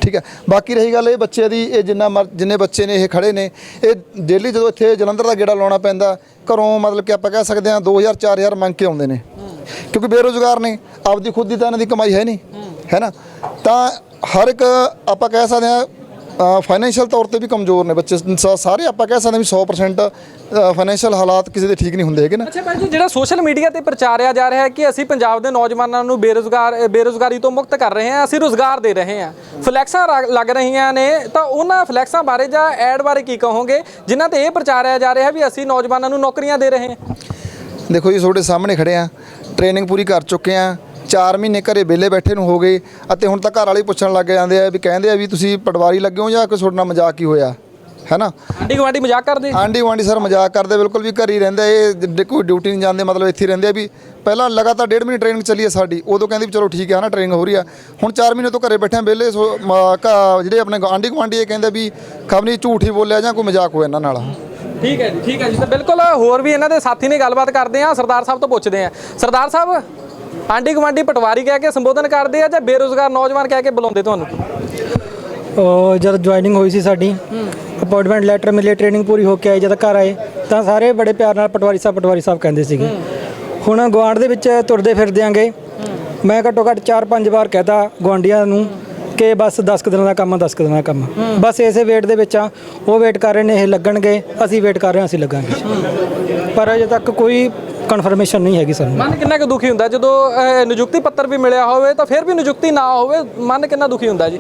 ਠੀਕ ਹੈ? ਬਾਕੀ ਰਹੀ ਗੱਲ ਇਹ ਬੱਚੇ ਦੀ, ਇਹ ਜਿੰਨਾ ਮਰ- ਜਿੰਨੇ ਬੱਚੇ ਨੇ, ਇਹ ਖੜੇ ਨੇ, ਇਹ ਡੇਲੀ ਜਦੋਂ ਇੱਥੇ ਜਲੰਧਰ ਦਾ ਗੇੜਾ ਲਾਉਣਾ ਪੈਂਦਾ, ਘਰੋਂ ਮਤਲਬ ਕਿ ਆਪਾਂ ਕਹਿ ਸਕਦੇ ਹਾਂ 2000 4000 ਮੰਗ ਕੇ ਆਉਂਦੇ ਨੇ। ਕਿਉਂਕਿ ਬੇਰੋਜ਼ਗਾਰ ਨੇ, ਆਪਦੀ ਖੁਦ ਦੀ ਤਾਂ ਇਹਨਾਂ ਦੀ ਕਮਾਈ ਹੈ ਨਹੀਂ, ਹੈ ਨਾ? ਤਾਂ ਹਰ ਇੱਕ ਆਪਾਂ ਕਹਿ ਸਕਦੇ ਹਾਂ ਫਾਈਨੈਂਸ਼ੀਅਲ ਤੌਰ ਤੇ ਵੀ ਕਮਜ਼ੋਰ ਨੇ ਬੱਚੇ। ਸ- ਸਾਰੇ ਆਪਾਂ ਕਹਿ ਸਕਦੇ ਹਾਂ ਵੀ 100% ਫਾਈਨੈਂਸ਼ੀਅਲ ਹਾਲਾਤ ਕਿਸੇ ਦੇ ਠੀਕ ਨਹੀਂ ਹੁੰਦੇ ਹੈਗੇ ਨਾ। ਅੱਛਾ ਭਾਈ ਜੀ ਜਿਹੜਾ ਸੋਸ਼ਲ ਮੀਡੀਆ ਤੇ ਪ੍ਰਚਾਰਿਆ ਜਾ ਰਿਹਾ ਹੈ ਕਿ ਅਸੀਂ ਪੰਜਾਬ ਦੇ ਨੌਜਵਾਨਾਂ ਨੂੰ ਬੇਰੁਜ਼ਗਾਰ ਬੇਰੁਜ਼ਗਾਰੀ ਤੋਂ ਮੁਕਤ ਕਰ ਰਹੇ ਹਾਂ ਅਸੀਂ ਰੁਜ਼ਗਾਰ ਦੇ ਰਹੇ ਹਾਂ। ਫਲੈਕਸਾਂ ਰਾ- ਲੱਗ ਰਹੀਆਂ ਨੇ ਤਾਂ ਉਹਨਾਂ ਫਲੈਕਸਾਂ ਬਾਰੇ ਜਾਂ ਐਡ ਬਾਰੇ ਕੀ ਕਹੋਗੇ ਜਿਨ੍ਹਾਂ ਤੇ ਇਹ ਪ੍ਰਚਾਰਿਆ ਜਾ ਰਿਹਾ ਵੀ ਅਸੀਂ ਨੌਜਵਾਨਾਂ ਨੂੰ ਨੌਕਰੀਆਂ ਦੇ ਰਹੇ ਹਾਂ? ਦੇਖੋ ਜੀ ਤੁਹਾਡੇ ਸਾਹਮਣੇ ਖੜੇ ਆ ਟ੍ਰੇਨਿੰਗ ਪੂਰੀ ਕਰ ਚੁੱਕੇ ਆ 4 ਮਹੀਨੇ ਘਰੇ ਵਿਹਲੇ ਬੈਠੇ ਨੂੰ ਹੋ ਗਏ ਅਤੇ ਹੁਣ ਤਾਂ ਘਰ ਵਾਲੇ ਪੁੱਛਣ ਲੱਗ ਜਾਂਦੇ ਆ ਵੀ ਕਹਿੰਦੇ ਆ ਵੀ ਤੁਸੀਂ ਪਟਵਾਰੀ ਲੱਗੇ ਹੋ ਜਾਂ ਕੋਈ ਤੁਹਾਡੇ ਨਾਲ ਮਜ਼ਾਕ ਹੀ ਹੋਇਆ? ਹੈ ਨਾ ਆਂਢੀ ਗੁਆਂਢੀ ਮਜ਼ਾਕ ਕਰਦੇ? ਆਂਢੀ ਗੁਆਂਢੀ ਸਰ ਮਜ਼ਾਕ ਕਰਦੇ ਬਿਲਕੁਲ ਵੀ ਘਰ ਹੀ ਰਹਿੰਦੇ ਇਹ ਕੋਈ ਡਿਊਟੀ ਨਹੀਂ ਜਾਂਦੇ ਮਤਲਬ ਇੱਥੇ ਰਹਿੰਦੇ ਆ ਵੀ ਪਹਿਲਾਂ ਲਗਾਤਾਰ ਡੇਢ ਮਹੀਨੇ ਟ੍ਰੇਨਿੰਗ ਚੱਲੀ ਹੈ ਸਾਡੀ ਉਦੋਂ ਕਹਿੰਦੇ ਵੀ ਚਲੋ ਠੀਕ ਹੈ ਨਾ ਟ੍ਰੇਨਿੰਗ ਹੋ ਰਹੀ ਆ। ਹੁਣ 4 ਮਹੀਨੇ ਤੋਂ ਘਰੇ ਬੈਠੇ ਆ ਵਿਹਲੇ ਜਿਹੜੇ ਆਪਣੇ ਆਂਢੀ ਗੁਆਂਢੀ ਇਹ ਕਹਿੰਦੇ ਵੀ ਖਬਰ ਝੂਠ ਹੀ ਬੋਲਿਆ ਜਾਂ ਕੋਈ ਮਜ਼ਾਕ ਹੋਇਆ ਇਹਨਾਂ ਨਾਲ। ਠੀਕ ਹੈ ਜੀ ਠੀਕ ਹੈ ਜੀ ਤਾਂ ਬਿਲਕੁਲ ਹੋਰ ਵੀ ਇਹਨਾਂ ਦੇ ਸਾਥੀ ਨੇ ਗੱਲਬਾਤ ਕਰਦੇ ਆ ਸਰਦਾਰ ਸਾਹਿਬ ਤੋਂ ਪੁੱਛਦੇ ਆ। ਸਰਦਾਰ ਸਾਹਿਬ? ਆਂਢੀ ਗੁਆਂਢੀ ਪਟਵਾਰੀ ਕਹਿ ਕੇ ਸੰਬੋਧਨ ਕਰਦੇ ਆ ਜਾਂ ਬੇਰੁਜ਼ਗਾਰ ਨੌਜਵਾਨ ਕਹਿ ਕੇ ਬੁਲਾਉਂਦੇ ਤੁਹਾਨੂੰ? ਉਹ ਜਦ ਜੁਆਇਨਿੰਗ ਹੋਈ ਸੀ ਸਾਡੀ ਅਪਾਇੰਟਮੈਂਟ ਲੈਟਰ ਮਿਲੇ ਟ੍ਰੇਨਿੰਗ ਪੂਰੀ ਹੋ ਕੇ ਆਈ ਜਦ ਘਰ ਆਏ ਤਾਂ ਸਾਰੇ ਬੜੇ ਪਿਆਰ ਨਾਲ ਪਟਵਾਰੀ ਸਾਹਿਬ ਪਟਵਾਰੀ ਸਾਹਿਬ ਕਹਿੰਦੇ ਸੀਗੇ। ਹੁਣ ਗਵਾਂਢ ਦੇ ਵਿੱਚ ਤੁਰਦੇ ਫਿਰਦੇ ਆਂਗੇ। ਮੈਂ ਘੱਟੋ ਘੱਟ 4-5 ਵਾਰ ਕਹਤਾ ਗਵਾਂਢੀਆਂ ਨੂੰ ਕਿ ਬਸ 10 ਕੁ ਦਿਨਾਂ ਦਾ ਕੰਮ ਆ 10 ਕੁ ਦਿਨਾਂ ਦਾ ਕੰਮ। ਬਸ ਇਸੇ ਵੇਟ ਦੇ ਵਿੱਚ ਆ ਉਹ ਵੇਟ ਕਰ ਰਹੇ ਨੇ ਇਹ ਲੱਗਣਗੇ ਅਸੀਂ ਵੇਟ ਕਰ ਰਹੇ ਹਾਂ ਅਸੀਂ ਲੱਗਾਂਗੇ। ਪਰ ਅਜੇ ਤੱਕ ਕੋਈ ਕਨਫਰਮੇਸ਼ਨ ਨਹੀਂ ਹੈਗੀ ਸਾਨੂੰ ਮਨ ਕਿੰਨਾ ਕੁ ਦੁਖੀ ਹੁੰਦਾ? ਜਦੋਂ ਅਹ, ਨਿਯੁਕਤੀ ਪੱਤਰ ਵੀ ਮਿਲਿਆ ਹੋਵੇ ਤਾਂ ਫਿਰ ਵੀ ਨਿਯੁਕਤੀ ਨਾ ਹੋਵੇ ਮਨ ਕਿੰਨਾ ਦੁਖੀ ਹੁੰਦਾ ਜੀ?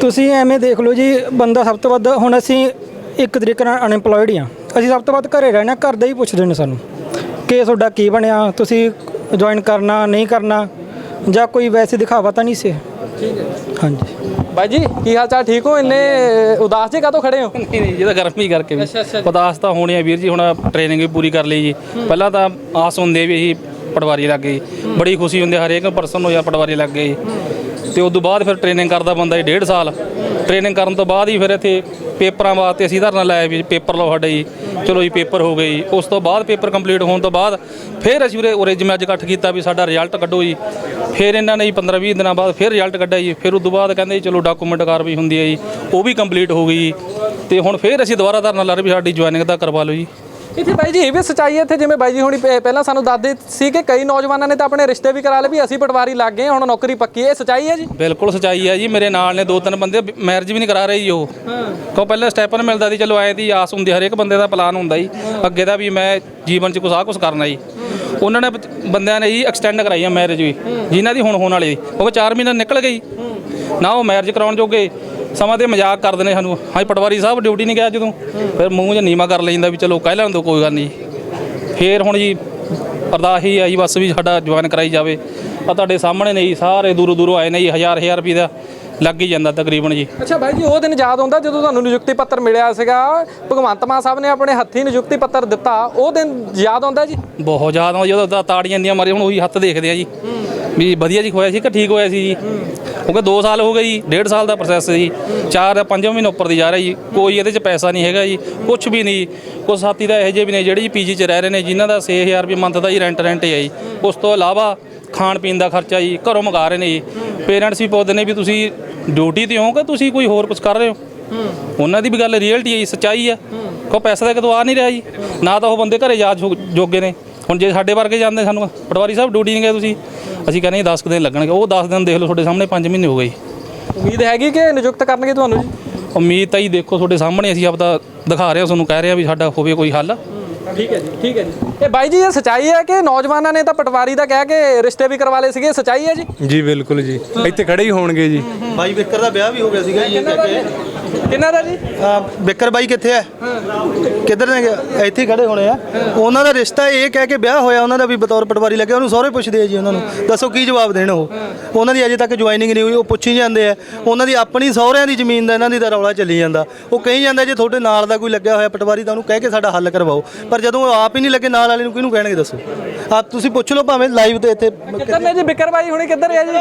ਤੁਸੀਂ ਐਵੇਂ ਦੇਖ ਲਓ ਜੀ ਬੰਦਾ ਸਭ ਤੋਂ ਵੱਧ ਹੁਣ ਅਸੀਂ ਇੱਕ ਤਰੀਕੇ ਨਾਲ ਅਨਐਮਪਲੋਇਡ ਹੀ ਅਸੀਂ ਸਭ ਤੋਂ ਵੱਧ ਘਰੇ ਰਹਿਣਾ ਘਰ ਦੇ ਹੀ ਪੁੱਛਦੇ ਨੇ ਸਾਨੂੰ ਕਿ ਤੁਹਾਡਾ ਕੀ ਬਣਿਆ ਤੁਸੀਂ ਜੁਆਇਨ ਕਰਨਾ ਨਹੀਂ ਕਰਨਾ ਜਾਂ ਕੋਈ ਵੈਸੇ ਦਿਖਾਵਾ ਤਾਂ ਨਹੀਂ ਸੀ? ਠੀਕ ਹੈ। ਹਾਂਜੀ। ਬਾਈ ਜੀ ਕੀ ਹਾਲ ਚਾਲ? ਠੀਕ ਹੋ? ਇੰਨੇ ਉਦਾਸ ਜੇ ਕਾਤੋਂ ਖੜੇ ਹੋ? ਨਹੀਂ ਨਹੀਂ ਜਿਹਦਾ ਗਰਮੀ ਕਰਕੇ ਵੀ। ਅੱਛਾ, ਜੀ। ਤਾਂ ਹੋਣੀ ਆ ਵੀਰ ਜੀ ਹੁਣ ਟ੍ਰੇਨਿੰਗ ਵੀ ਪੂਰੀ ਕਰ ਲਈ ਜੀ। ਪਹਿਲਾਂ ਤਾਂ ਆਸ ਹੁੰਦੇ ਵੀ ਅਸੀਂ ਪਟਵਾਰੀ ਲੱਗ ਗਏ ਬੜੀ ਖੁਸ਼ੀ ਹੁੰਦੀ ਹਰੇਕ ਪਰਸਨ ਨੂੰ ਜਾਂ ਪਟਵਾਰੀ ਲੱਗ ਗਏ ਤੇ ਉਸ ਤੋਂ ਬਾਅਦ ਫਿਰ ਟ੍ਰੇਨਿੰਗ ਕਰਦਾ ਬੰਦਾ ਜੀ ਡੇਢ ਸਾਲ। ਟ੍ਰੇਨਿੰਗ ਕਰਨ ਤੋਂ ਬਾਅਦ ਹੀ ਫਿਰ ਇੱਥੇ ਪੇਪਰਾਂ ਵਾਸਤੇ ਅਸੀਂ ਧਰਨਾ ਲਾਇਆ ਵੀ ਪੇਪਰ ਲਓ ਸਾਡੇ ਜੀ। ਚਲੋ ਜੀ, ਪੇਪਰ ਹੋ ਗਏ ਜੀ। ਉਸ ਤੋਂ ਬਾਅਦ ਪੇਪਰ ਕੰਪਲੀਟ ਹੋਣ ਤੋਂ ਬਾਅਦ ਫਿਰ ਅਸੀਂ ਉਰੇ ਉਰੇ ਜਿਵੇਂ ਅੱਜ ਇਕੱਠ ਕੀਤਾ ਵੀ ਸਾਡਾ ਰਿਜ਼ਲਟ ਕੱਢੋ ਜੀ। ਫਿਰ ਇਹਨਾਂ ਨੇ ਜੀ 15 20 ਦਿਨਾਂ ਬਾਅਦ ਫਿਰ ਰਿਜ਼ਲਟ ਕੱਢਿਆ ਜੀ। ਫਿਰ ਉਸ ਤੋਂ ਬਾਅਦ ਕਹਿੰਦੇ ਜੀ, ਚਲੋ ਡਾਕੂਮੈਂਟ ਕਾਰਵਾਈ ਹੁੰਦੀ ਹੈ ਜੀ। ਉਹ ਵੀ ਕੰਪਲੀਟ ਹੋ ਗਈ ਜੀ। ਤੇ ਹੁਣ ਫਿਰ ਅਸੀਂ ਦੁਬਾਰਾ ਧਰਨਾ ਲਾ ਰਹੇ ਵੀ ਸਾਡੀ ਜੁਆਇਨਿੰਗ ਦਾ ਕਰਵਾ ਲਓ ਜੀ। ਇੱਥੇ ਬਾਈ ਜੀ ਇਹ ਵੀ ਸੱਚਾਈ ਹੈ ਇੱਥੇ ਜਿਵੇਂ ਬਾਈ ਜੀ ਹੁਣੀ ਪਹਿ- ਪਹਿਲਾਂ ਸਾਨੂੰ ਦੱਸਦੇ ਸੀ ਕਿ ਕਈ ਨੌਜਵਾਨਾਂ ਨੇ ਤਾਂ ਆਪਣੇ ਰਿਸ਼ਤੇ ਵੀ ਕਰਾ ਲਏ ਵੀ ਅਸੀਂ ਪਟਵਾਰੀ ਲੱਗ ਗਏ ਹੁਣ ਨੌਕਰੀ ਪੱਕੀ ਹੈ ਇਹ ਸੱਚਾਈ ਹੈ ਜੀ? ਬਿਲਕੁਲ ਸਚਾਈ ਹੈ ਜੀ ਮੇਰੇ ਨਾਲ ਨੇ ਦੋ ਤਿੰਨ ਬੰਦੇ ਮੈਰਿਜ ਵੀ ਨਹੀਂ ਕਰਾ ਰਹੇ ਜੀ ਉਹ ਕੋ ਪਹਿਲਾਂ ਸਟੈਪਨ ਮਿਲਦਾ ਸੀ ਚਲੋ ਆਏ ਦੀ ਆਸ ਹੁੰਦੀ ਹਰੇਕ ਬੰਦੇ ਦਾ ਪਲਾਨ ਹੁੰਦਾ ਜੀ। ਅੱਗੇ ਦਾ ਵੀ ਮੈਂ ਜੀਵਨ 'ਚ ਕੁਛ ਆ ਕੁਛ ਕਰਨਾ ਜੀ। ਉਹਨਾਂ ਨੇ ਬੰਦਿਆਂ ਨੇ ਜੀ ਐਕਸਟੈਂਡ ਕਰਾਈ ਆ ਮੈਰਿਜ ਵੀ ਜਿਨ੍ਹਾਂ ਦੀ ਹੁਣ ਹੋਣ ਵਾਲੀ। ਉਹ 4 ਮਹੀਨੇ ਨਿਕਲ ਗਈ ਨਾ ਉਹ ਮੈਰਿਜ ਕਰਾਉਣ ਜੋਗੇ ਸਮਾਂ ਤੇ ਮਜ਼ਾਕ ਕਰਦੇ ਨੇ ਸਾਨੂੰ। ਹਾਂ ਪਟਵਾਰੀ ਸਾਹਿਬ ਡਿਊਟੀ ਨਹੀਂ ਗਿਆ ਜਦੋਂ। ਫਿਰ ਮੂੰਹ 'ਚ ਨੀਵਾ ਕਰ ਲੈਂਦਾ ਵੀ ਚਲੋ ਕਹਿ ਲੈਣ ਦੋ, ਕੋਈ ਗੱਲ ਨਹੀਂ। ਫੇਰ ਹੁਣ ਜੀ ਅਰਦਾਸ ਹੀ ਆਈ ਬਸ ਵੀ ਸਾਡਾ ਜੁਆਇਨ ਕਰਾਈ ਜਾਵੇ। ਆ ਤੁਹਾਡੇ ਸਾਹਮਣੇ ਨੇ ਜੀ, ਸਾਰੇ ਦੂਰੋਂ ਦੂਰੋਂ ਆਏ ਨੇ ਜੀ ਹਜ਼ਾਰ ਹਜ਼ਾਰ ਰੁਪਏ ਦਾ। ਲੱਗ ਹੀ ਜਾਂਦਾ ਤਕਰੀਬਨ ਜੀ। ਅੱਛਾ ਬਾਈ ਜੀ ਉਹ ਦਿਨ ਯਾਦ ਆਉਂਦਾ ਜਦੋਂ ਤੁਹਾਨੂੰ ਨਿਯੁਕਤੀ ਪੱਤਰ ਮਿਲਿਆ ਸੀਗਾ? ਭਗਵੰਤ ਮਾਨ ਸਾਹਿਬ ਨੇ ਆਪਣੇ ਹੱਥੀਂ ਨਿਯੁਕਤੀ ਪੱਤਰ ਦਿੱਤਾ। ਉਹ ਦਿਨ ਯਾਦ ਆਉਂਦਾ ਜੀ? ਬਹੁਤ ਜ਼ਿਆਦਾ ਜਦੋਂ ਤਾਂ ਤਾੜੀਆਂ ਦੀਆਂ ਮਾਰੀ ਹੁਣ ਉਹੀ ਹੱਥ ਦੇਖਦੇ ਆ ਜੀ। ਵੀ ਵਧੀਆ ਜੀ ਹੋਇਆ ਸੀ ਕਿ ਠੀਕ ਹੋਇਆ ਸੀ ਜੀ? ਕਿਉਂਕਿ 2 ਸਾਲ ਹੋ ਗਏ ਜੀ 1.5 ਸਾਲ ਦਾ ਪ੍ਰੋਸੈਸ ਜੀ 4 ਜਾਂ 5 ਮਹੀਨੇ ਉੱਪਰ ਦੀ ਜਾ ਰਿਹਾ ਜੀ। ਕੋਈ ਇਹਦੇ 'ਚ ਪੈਸਾ ਨਹੀਂ ਹੈਗਾ ਜੀ ਕੁਝ ਵੀ ਨਹੀਂ। ਕੁਝ ਸਾਥੀ ਦਾ ਇਹੋ ਜਿਹੇ ਵੀ ਨੇ ਜਿਹੜੇ ਜੀ ਪੀਜੀ 'ਚ ਰਹਿ ਰਹੇ ਨੇ ਜਿਨ੍ਹਾਂ ਦਾ 6000 ਰੁਪਏ ਮੰਥ ਦਾ ਜੀ ਰੈਂਟ ਰੈਂਟ ਹੈ ਜੀ। ਉਸ ਤੋਂ ਇਲਾਵਾ ਖਾਣ ਪੀਣ ਦਾ ਖਰਚਾ ਜੀ ਘਰੋਂ ਮੰਗਾ ਰਹੇ ਨੇ ਜੀ। ਪੇਰੈਂਟਸ ਵੀ ਪੁੱਛਦੇ ਨੇ ਵੀ ਤੁਸੀਂ ਡਿਊਟੀ ਤੇ ਹੋ ਕਿ ਤੁਸੀਂ ਕੋਈ ਹੋਰ ਕੁਝ ਕਰ ਰਹੇ ਹੋ? ਉਹਨਾਂ ਦੀ ਵੀ ਗੱਲ ਰੀਅਲਟੀ ਹੈ ਜੀ ਸੱਚਾਈ ਆ ਕੋ ਪੈਸਾ ਦਾ ਕਿਤੋਂ ਆ ਨਹੀਂ ਰਿਹਾ ਜੀ। ਨਾ ਤਾਂ ਉਹ ਬੰਦੇ ਘਰੇ ਜਾ ਜੋਗੇ ਨੇ। ਹੁਣ ਜੇ ਸਾਡੇ ਵਰਗੇ ਜਾਂਦੇ ਸਾਨੂੰ ਪਟਵਾਰੀ ਸਾਹਿਬ ਡਿਊਟੀ ਨਹੀਂ ਗਏ ਤੁਸੀਂ। ਅਸੀਂ ਕਹਿੰਦੇ 10 ਦਿਨ ਲੱਗਣਗੇ। ਉਹ 10 ਦਿਨ ਦੇਖ ਲਓ ਤੁਹਾਡੇ ਸਾਹਮਣੇ 5 ਮਹੀਨੇ ਹੋ ਗਏ ਉਮੀਦ ਹੈਗੀ ਕਿ ਨਿਯੁਕਤ ਕਰਨਗੇ ਤੁਹਾਨੂੰ ਜੀ? ਉਮੀਦ ਤਾਂ ਜੀ ਦੇਖੋ ਤੁਹਾਡੇ ਸਾਹਮਣੇ ਅਸੀਂ ਆਪਦਾ ਦਿਖਾ ਰਹੇ ਹਾਂ ਤੁਹਾਨੂੰ ਕਹਿ ਰਹੇ ਹਾਂ ਵੀ ਸਾਡਾ ਹੋਵੇ ਕੋਈ ਹੱਲ। ਠੀਕ ਹੈ ਜੀ ਠੀਕ ਹੈ ਜੀ। ਇਹ ਬਾਈ ਜੀ ਇਹ ਸਚਾਈ ਹੈ ਕਿ ਨੌਜਵਾਨਾਂ ਨੇ ਤਾਂ ਪਟਵਾਰੀ ਦਾ ਕਹਿ ਕੇ ਰਿਸ਼ਤੇ ਵੀ ਕਰਵਾ ਲਏ ਸੀਗੇ? ਸਚਾਈ ਹੈ ਜੀ? ਜੀ ਬਿਲਕੁਲ ਜੀ। ਇੱਥੇ ਖੜੇ ਹੀ ਹੋਣਗੇ ਜੀ। ਬਾਈ ਵਿਕਰ ਦਾ ਵਿਆਹ ਵੀ ਹੋ ਗਿਆ ਸੀਗਾ ਜੀ ਇਹ ਕਹਿ ਕੇ। ਕਿੰਨਾ ਦਾ ਜੀ? ਆ ਵਿਕਰ ਬਾਈ ਕਿੱਥੇ ਹੈ ਕਿੱਧਰ ਨੇ? ਇੱਥੇ ਖੜੇ ਹੋਣੇ ਆ। ਉਹਨਾਂ ਦਾ ਰਿਸ਼ਤਾ ਇਹ ਕਹਿ ਕੇ ਵਿਆਹ ਹੋਇਆ ਉਹਨਾਂ ਦਾ ਵੀ ਬਤੌਰ ਪਟਵਾਰੀ ਲੱਗਿਆ ਉਹਨੂੰ ਸਹੁਰੇ ਪੁੱਛਦੇ ਆ ਜੀ ਉਹਨਾਂ ਨੂੰ। ਦੱਸੋ ਕੀ ਜਵਾਬ ਦੇਣ ਉਹ? ਉਹਨਾਂ ਦੀ ਅਜੇ ਤੱਕ ਜੁਆਇਨਿੰਗ ਨਹੀਂ ਹੋਈ ਉਹ ਪੁੱਛੀ ਜਾਂਦੇ ਆ। ਉਹਨਾਂ ਦੀ ਆਪਣੀ ਸਹੁਰਿਆਂ ਦੀ ਜ਼ਮੀਨ ਦਾ ਇਹਨਾਂ ਦੀ ਤਾਂ ਰੌਲਾ ਚੱਲੀ ਜਾਂਦਾ। ਉਹ ਕਹੀ ਜਾਂਦਾ ਜੇ ਤੁਹਾਡੇ ਨਾਲ ਦਾ ਕੋਈ ਲੱਗਿਆ ਹੋਇਆ ਪਟਵਾਰੀ ਤਾਂ ਉਹਨੂੰ ਕਹਿ ਕੇ ਸਾਡਾ ਹੱਲ ਕਰਵਾਓ। ਪਰ ਜਦੋਂ ਉਹ ਆਪ ਹੀ ਨਹੀਂ ਲੱਗੇ ਨਾਲ ਵਾਲੇ ਨੂੰ ਕਿਹਨੂੰ ਕਹਿਣਗੇ ਦੱਸੋ? ਆਪ ਤੁਸੀਂ ਪੁੱਛ ਲਓ ਭਾਵੇਂ ਲਾਈਵ ਤੇ ਇੱਥੇ ਕਿੱਧਰ ਨੇ ਜੀ? ਬਿੱਕਰ ਬਾਈ ਹੁਣੀ ਕਿੱਧਰ ਹੈ ਜੀ?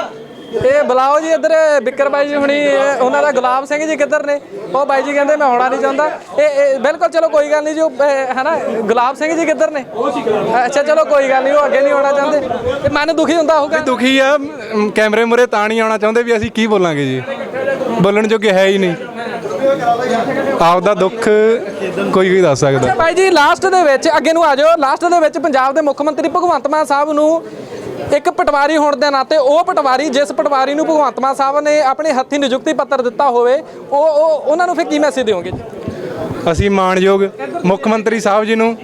ਇਹ ਬੁਲਾਓ ਜੀ ਇੱਧਰ ਬਿੱਕਰ ਬਾਈ ਜੀ ਹੁਣੀ ਉਹਨਾਂ ਦਾ ਗੁਲਾਬ ਸਿੰਘ ਜੀ ਕਿੱਧਰ ਨੇ? ਉਹ ਬਾਈ ਜੀ ਕਹਿੰਦੇ ਮੈਂ ਹੋਣਾ ਨਹੀਂ ਚਾਹੁੰਦਾ। ਇਹ ਬਿਲਕੁਲ ਚਲੋ ਕੋਈ ਗੱਲ ਨਹੀਂ ਜੀ ਉਹ, ਇਹ, ਹੈ ਨਾ ਗੁਲਾਬ ਸਿੰਘ ਜੀ ਕਿੱਧਰ ਨੇ? ਅੱਛਾ ਚਲੋ ਕੋਈ ਗੱਲ ਨਹੀਂ ਉਹ ਅੱਗੇ ਨਹੀਂ ਹੋਣਾ ਚਾਹੁੰਦੇ। ਇਹ ਮਨ ਦੁਖੀ ਹੁੰਦਾ ਹੋਊਗਾ। ਦੁਖੀ ਆ ਕੈਮਰੇ ਮੁਰੇ ਤਾਂ ਨਹੀਂ ਆਉਣਾ ਚਾਹੁੰਦੇ ਵੀ ਅਸੀਂ ਕੀ ਬੋਲਾਂਗੇ ਜੀ। ਬੋਲਣ ਜੋਗੇ ਹੈ ਹੀ ਨਹੀਂ। ਆਪਦਾ ਦੁੱਖ ਕੋਈ ਵੀ ਦੱਸ ਸਕਦਾ। ਬਾਈ ਜੀ ਲਾਸਟ ਦੇ ਵਿੱਚ ਅੱਗੇ ਨੂੰ ਆ ਜਾਓ। ਲਾਸਟ ਦੇ ਵਿੱਚ ਪੰਜਾਬ ਦੇ ਮੁੱਖ ਮੰਤਰੀ ਭਗਵੰਤ ਮਾਨ ਸਾਹਿਬ ਨੂੰ ਇੱਕ ਪਟਵਾਰੀ ਹੋਣ ਦੇ ਨਾਤੇ ਉਹ ਪਟਵਾਰੀ ਜਿਸ ਪਟਵਾਰੀ ਨੂੰ ਭਗਵੰਤ ਮਾਨ ਸਾਹਿਬ ਨੇ ਆਪਣੇ ਹੱਥੀਂ ਨਿਯੁਕਤੀ ਪੱਤਰ ਦਿੱਤਾ ਹੋਵੇ, ਉਹ ਉਹ ਉਹਨਾਂ ਨੂੰ ਫਿਰ ਕੀ ਮੈਸੇਜ ਦਿਓਗੇ ਅਸੀਂ ਮਾਣਯੋਗ ਮੁੱਖ ਮੰਤਰੀ ਸਾਹਿਬ ਜੀ ਨੂੰ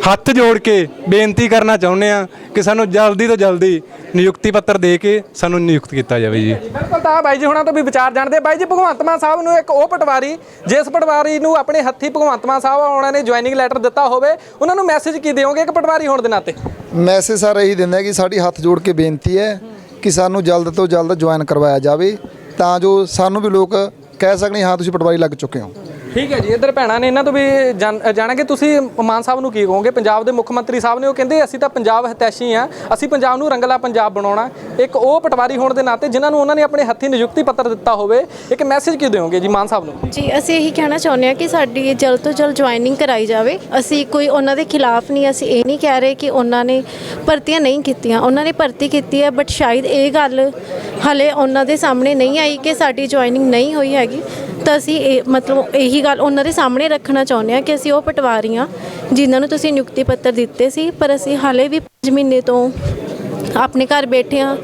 ਹੱਥ ਜੋੜ ਕੇ ਬੇਨਤੀ ਕਰਨਾ ਚਾਹੁੰਦੇ ਆ ਕਿ ਸਾਨੂੰ ਜਲਦੀ ਤੋਂ ਜਲਦੀ ਨਿਯੁਕਤੀ ਪੱਤਰ ਦੇ ਕੇ ਸਾਨੂੰ ਨਿਯੁਕਤ ਕੀਤਾ ਜਾਵੇ ਜੀ। ਬਿਲਕੁਲ ਤਾਂ ਬਾਈ ਜੀ ਹੁਣਾਂ ਤੋਂ ਵੀ ਵਿਚਾਰ ਜਾਣਦੇ ਬਾਈ ਜੀ ਭਗਵੰਤ ਮਾਨ ਸਾਹਿਬ ਨੂੰ ਇੱਕ ਉਹ ਪਟਵਾਰੀ ਜਿਸ ਪਟਵਾਰੀ ਨੂੰ ਆਪਣੇ ਹੱਥੀਂ ਭਗਵੰਤ ਮਾਨ ਸਾਹਿਬ ਉਹਨਾਂ ਨੇ ਜੁਆਇਨਿੰਗ ਲੈਟਰ ਦਿੱਤਾ ਹੋਵੇ ਉਹਨਾਂ ਨੂੰ ਮੈਸੇਜ ਕੀ ਦਿਓਗੇ ਇੱਕ ਪਟਵਾਰੀ ਹੋਣ ਦੇ ਨਾਤੇ? ਮੈਸੇਜ ਸਰ ਇਹੀ ਦਿੰਦਾ ਕਿ ਸਾਡੀ ਹੱਥ ਜੋੜ ਕੇ ਬੇਨਤੀ ਹੈ ਕਿ ਸਾਨੂੰ ਜਲਦ ਤੋਂ ਜਲਦ ਜੁਆਇਨ ਕਰਵਾਇਆ ਜਾਵੇ ਤਾਂ ਜੋ ਸਾਨੂੰ ਵੀ ਲੋਕ ਕਹਿ ਸਕਣ ਹਾਂ ਤੁਸੀਂ ਪਟਵਾਰੀ ਲੱਗ ਚੁੱਕੇ ਹੋ। ਠੀਕ ਹੈ ਜੀ, ਇੱਧਰ ਭੈਣਾਂ ਨੇ ਇਹਨਾਂ ਤੋਂ ਵੀ ਜਾਣ- ਜਾਣਾਂਗੇ। ਤੁਸੀਂ ਮਾਨ ਸਾਹਿਬ ਨੂੰ ਕੀ ਕਹੋਗੇ? ਪੰਜਾਬ ਦੇ ਮੁੱਖ ਮੰਤਰੀ ਸਾਹਿਬ ਨੇ ਉਹ ਕਹਿੰਦੇ, ਅਸੀਂ ਤਾਂ ਪੰਜਾਬ ਹਿਤੈਸ਼ੀ ਆ। ਅਸੀਂ ਪੰਜਾਬ ਨੂੰ ਰੰਗਲਾ ਪੰਜਾਬ ਬਣਾਉਣਾ। ਇੱਕ ਉਹ ਪਟਵਾਰੀ ਹੋਣ ਦੇ ਨਾਤੇ ਜਿਨ੍ਹਾਂ ਨੂੰ ਉਹਨਾਂ ਨੇ ਆਪਣੇ ਹੱਥੀਂ ਨਿਯੁਕਤੀ ਪੱਤਰ ਦਿੱਤਾ ਹੋਵੇ, ਇੱਕ ਮੈਸੇਜ ਕੀ ਦਿਓਗੇ ਜੀ ਮਾਨ ਸਾਹਿਬ ਨੂੰ? ਜੀ, ਅਸੀਂ ਇਹੀ ਕਹਿਣਾ ਚਾਹੁੰਦੇ ਹਾਂ ਕਿ ਸਾਡੀ ਜਲਦ ਤੋਂ ਜਲਦ ਜੁਆਇਨਿੰਗ ਕਰਾਈ ਜਾਵੇ। ਅਸੀਂ ਕੋਈ ਉਹਨਾਂ ਦੇ ਖਿਲਾਫ ਨਹੀਂ, ਅਸੀਂ ਇਹ ਨਹੀਂ ਕਹਿ ਰਹੇ ਕਿ ਉਹਨਾਂ ਨੇ ਭਰਤੀਆਂ ਨਹੀਂ ਕੀਤੀਆਂ। ਉਹਨਾਂ ਨੇ ਭਰਤੀ ਕੀਤੀ ਹੈ ਬਟ ਸ਼ਾਇਦ ਇਹ ਗੱਲ ਹਲੇ ਉਹਨਾਂ ਦੇ ਸਾਹਮਣੇ ਨਹੀਂ ਆਈ ਕਿ ਸਾਡੀ ਜੁਆਇਨਿੰਗ ਨਹੀਂ ਹੋਈ ਹੈਗੀ। ਤਾਂ ਅਸੀਂ ਇਹ, ਮਤਲਬ ਇਹੀ ਗੱਲ ਉਹਨਾਂ ਦੇ ਸਾਹਮਣੇ ਰੱਖਣਾ ਚਾਹੁੰਦੇ ਹਾਂ ਕਿ ਅਸੀਂ ਉਹ ਪਟਵਾਰੀ ਹਾਂ ਜਿਨ੍ਹਾਂ ਨੂੰ ਤੁਸੀਂ ਨਿਯੁਕਤੀ ਪੱਤਰ ਦਿੱਤੇ ਸੀ, ਪਰ ਅਸੀਂ ਹਾਲੇ ਵੀ 5 ਮਹੀਨੇ ਤੋਂ ਆਪਣੇ ਘਰ ਬੈਠੇ ਹਾਂ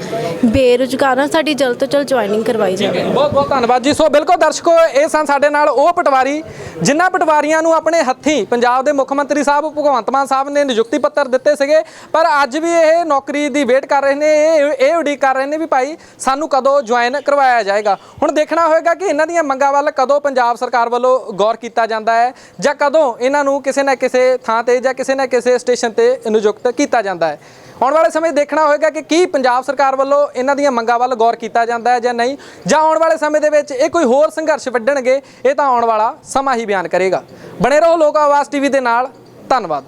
ਬੇਰੁਜ਼ਗਾਰਾਂ ਸਾਡੀ ਜਲਦ ਤੋਂ ਜਲਦ ਜੁਆਇਨਿੰਗ ਕਰਵਾਈ ਜਾਵੇ। ਬਹੁਤ ਬਹੁਤ ਧੰਨਵਾਦ ਜੀ। ਸੋ ਬਿਲਕੁਲ ਦਰਸ਼ਕੋ ਇਹ ਸਨ ਸਾਡੇ ਨਾਲ ਉਹ ਪਟਵਾਰੀ ਜਿਨ੍ਹਾਂ ਪਟਵਾਰੀਆਂ ਨੂੰ ਆਪਣੇ ਹੱਥੀਂ ਪੰਜਾਬ ਦੇ ਮੁੱਖ ਮੰਤਰੀ ਸਾਹਿਬ ਭਗਵੰਤ ਮਾਨ ਸਾਹਿਬ ਨੇ ਨਿਯੁਕਤੀ ਪੱਤਰ ਦਿੱਤੇ ਸੀਗੇ। ਪਰ ਅੱਜ ਵੀ ਇਹ ਨੌਕਰੀ ਦੀ ਵੇਟ ਕਰ ਰਹੇ ਨੇ ਇਹ ਇਹ ਉਡੀਕ ਕਰ ਰਹੇ ਨੇ ਵੀ ਭਾਈ ਸਾਨੂੰ ਕਦੋਂ ਜੁਆਇਨ ਕਰਵਾਇਆ ਜਾਏਗਾ। ਹੁਣ ਦੇਖਣਾ ਹੋਏਗਾ ਕਿ ਇਹਨਾਂ ਦੀਆਂ ਮੰਗਾਂ ਵੱਲ ਕਦੋਂ ਪੰਜਾਬ ਸਰਕਾਰ ਵੱਲੋਂ ਗੌਰ ਕੀਤਾ ਜਾਂਦਾ ਹੈ ਜਾਂ ਕਦੋਂ ਇਹਨਾਂ ਨੂੰ ਕਿਸੇ ਨਾ ਕਿਸੇ ਥਾਂ ਤੇ ਜਾਂ ਕਿਸੇ ਨਾ ਕਿਸੇ ਸਟੇਸ਼ਨ ਤੇ ਨਿਯੁਕਤ ਕੀਤਾ ਜਾਂਦਾ ਹੈ। ਆਉਣ ਵਾਲੇ ਸਮੇਂ ਦੇਖਣਾ ਹੋਏਗਾ ਕਿ ਕੀ ਪੰਜਾਬ ਸਰਕਾਰ ਵੱਲੋਂ ਇਹਨਾਂ ਦੀਆਂ ਮੰਗਾਂ ਵੱਲ ਗੌਰ ਕੀਤਾ ਜਾਂਦਾ ਹੈ ਜਾਂ ਨਹੀਂ। ਜਾਂ ਆਉਣ ਵਾਲੇ ਸਮੇਂ ਦੇ ਵਿੱਚ ਇਹ ਕੋਈ ਹੋਰ ਸੰਘਰਸ਼ ਵੱਢਣਗੇ, ਇਹ ਤਾਂ ਆਉਣ ਵਾਲਾ ਸਮਾਂ ਹੀ ਬਿਆਨ ਕਰੇਗਾ। ਬਣੇ ਰਹੋ ਲੋਕ ਆਵਾਜ਼ ਟੀਵੀ ਦੇ ਨਾਲ। ਧੰਨਵਾਦ।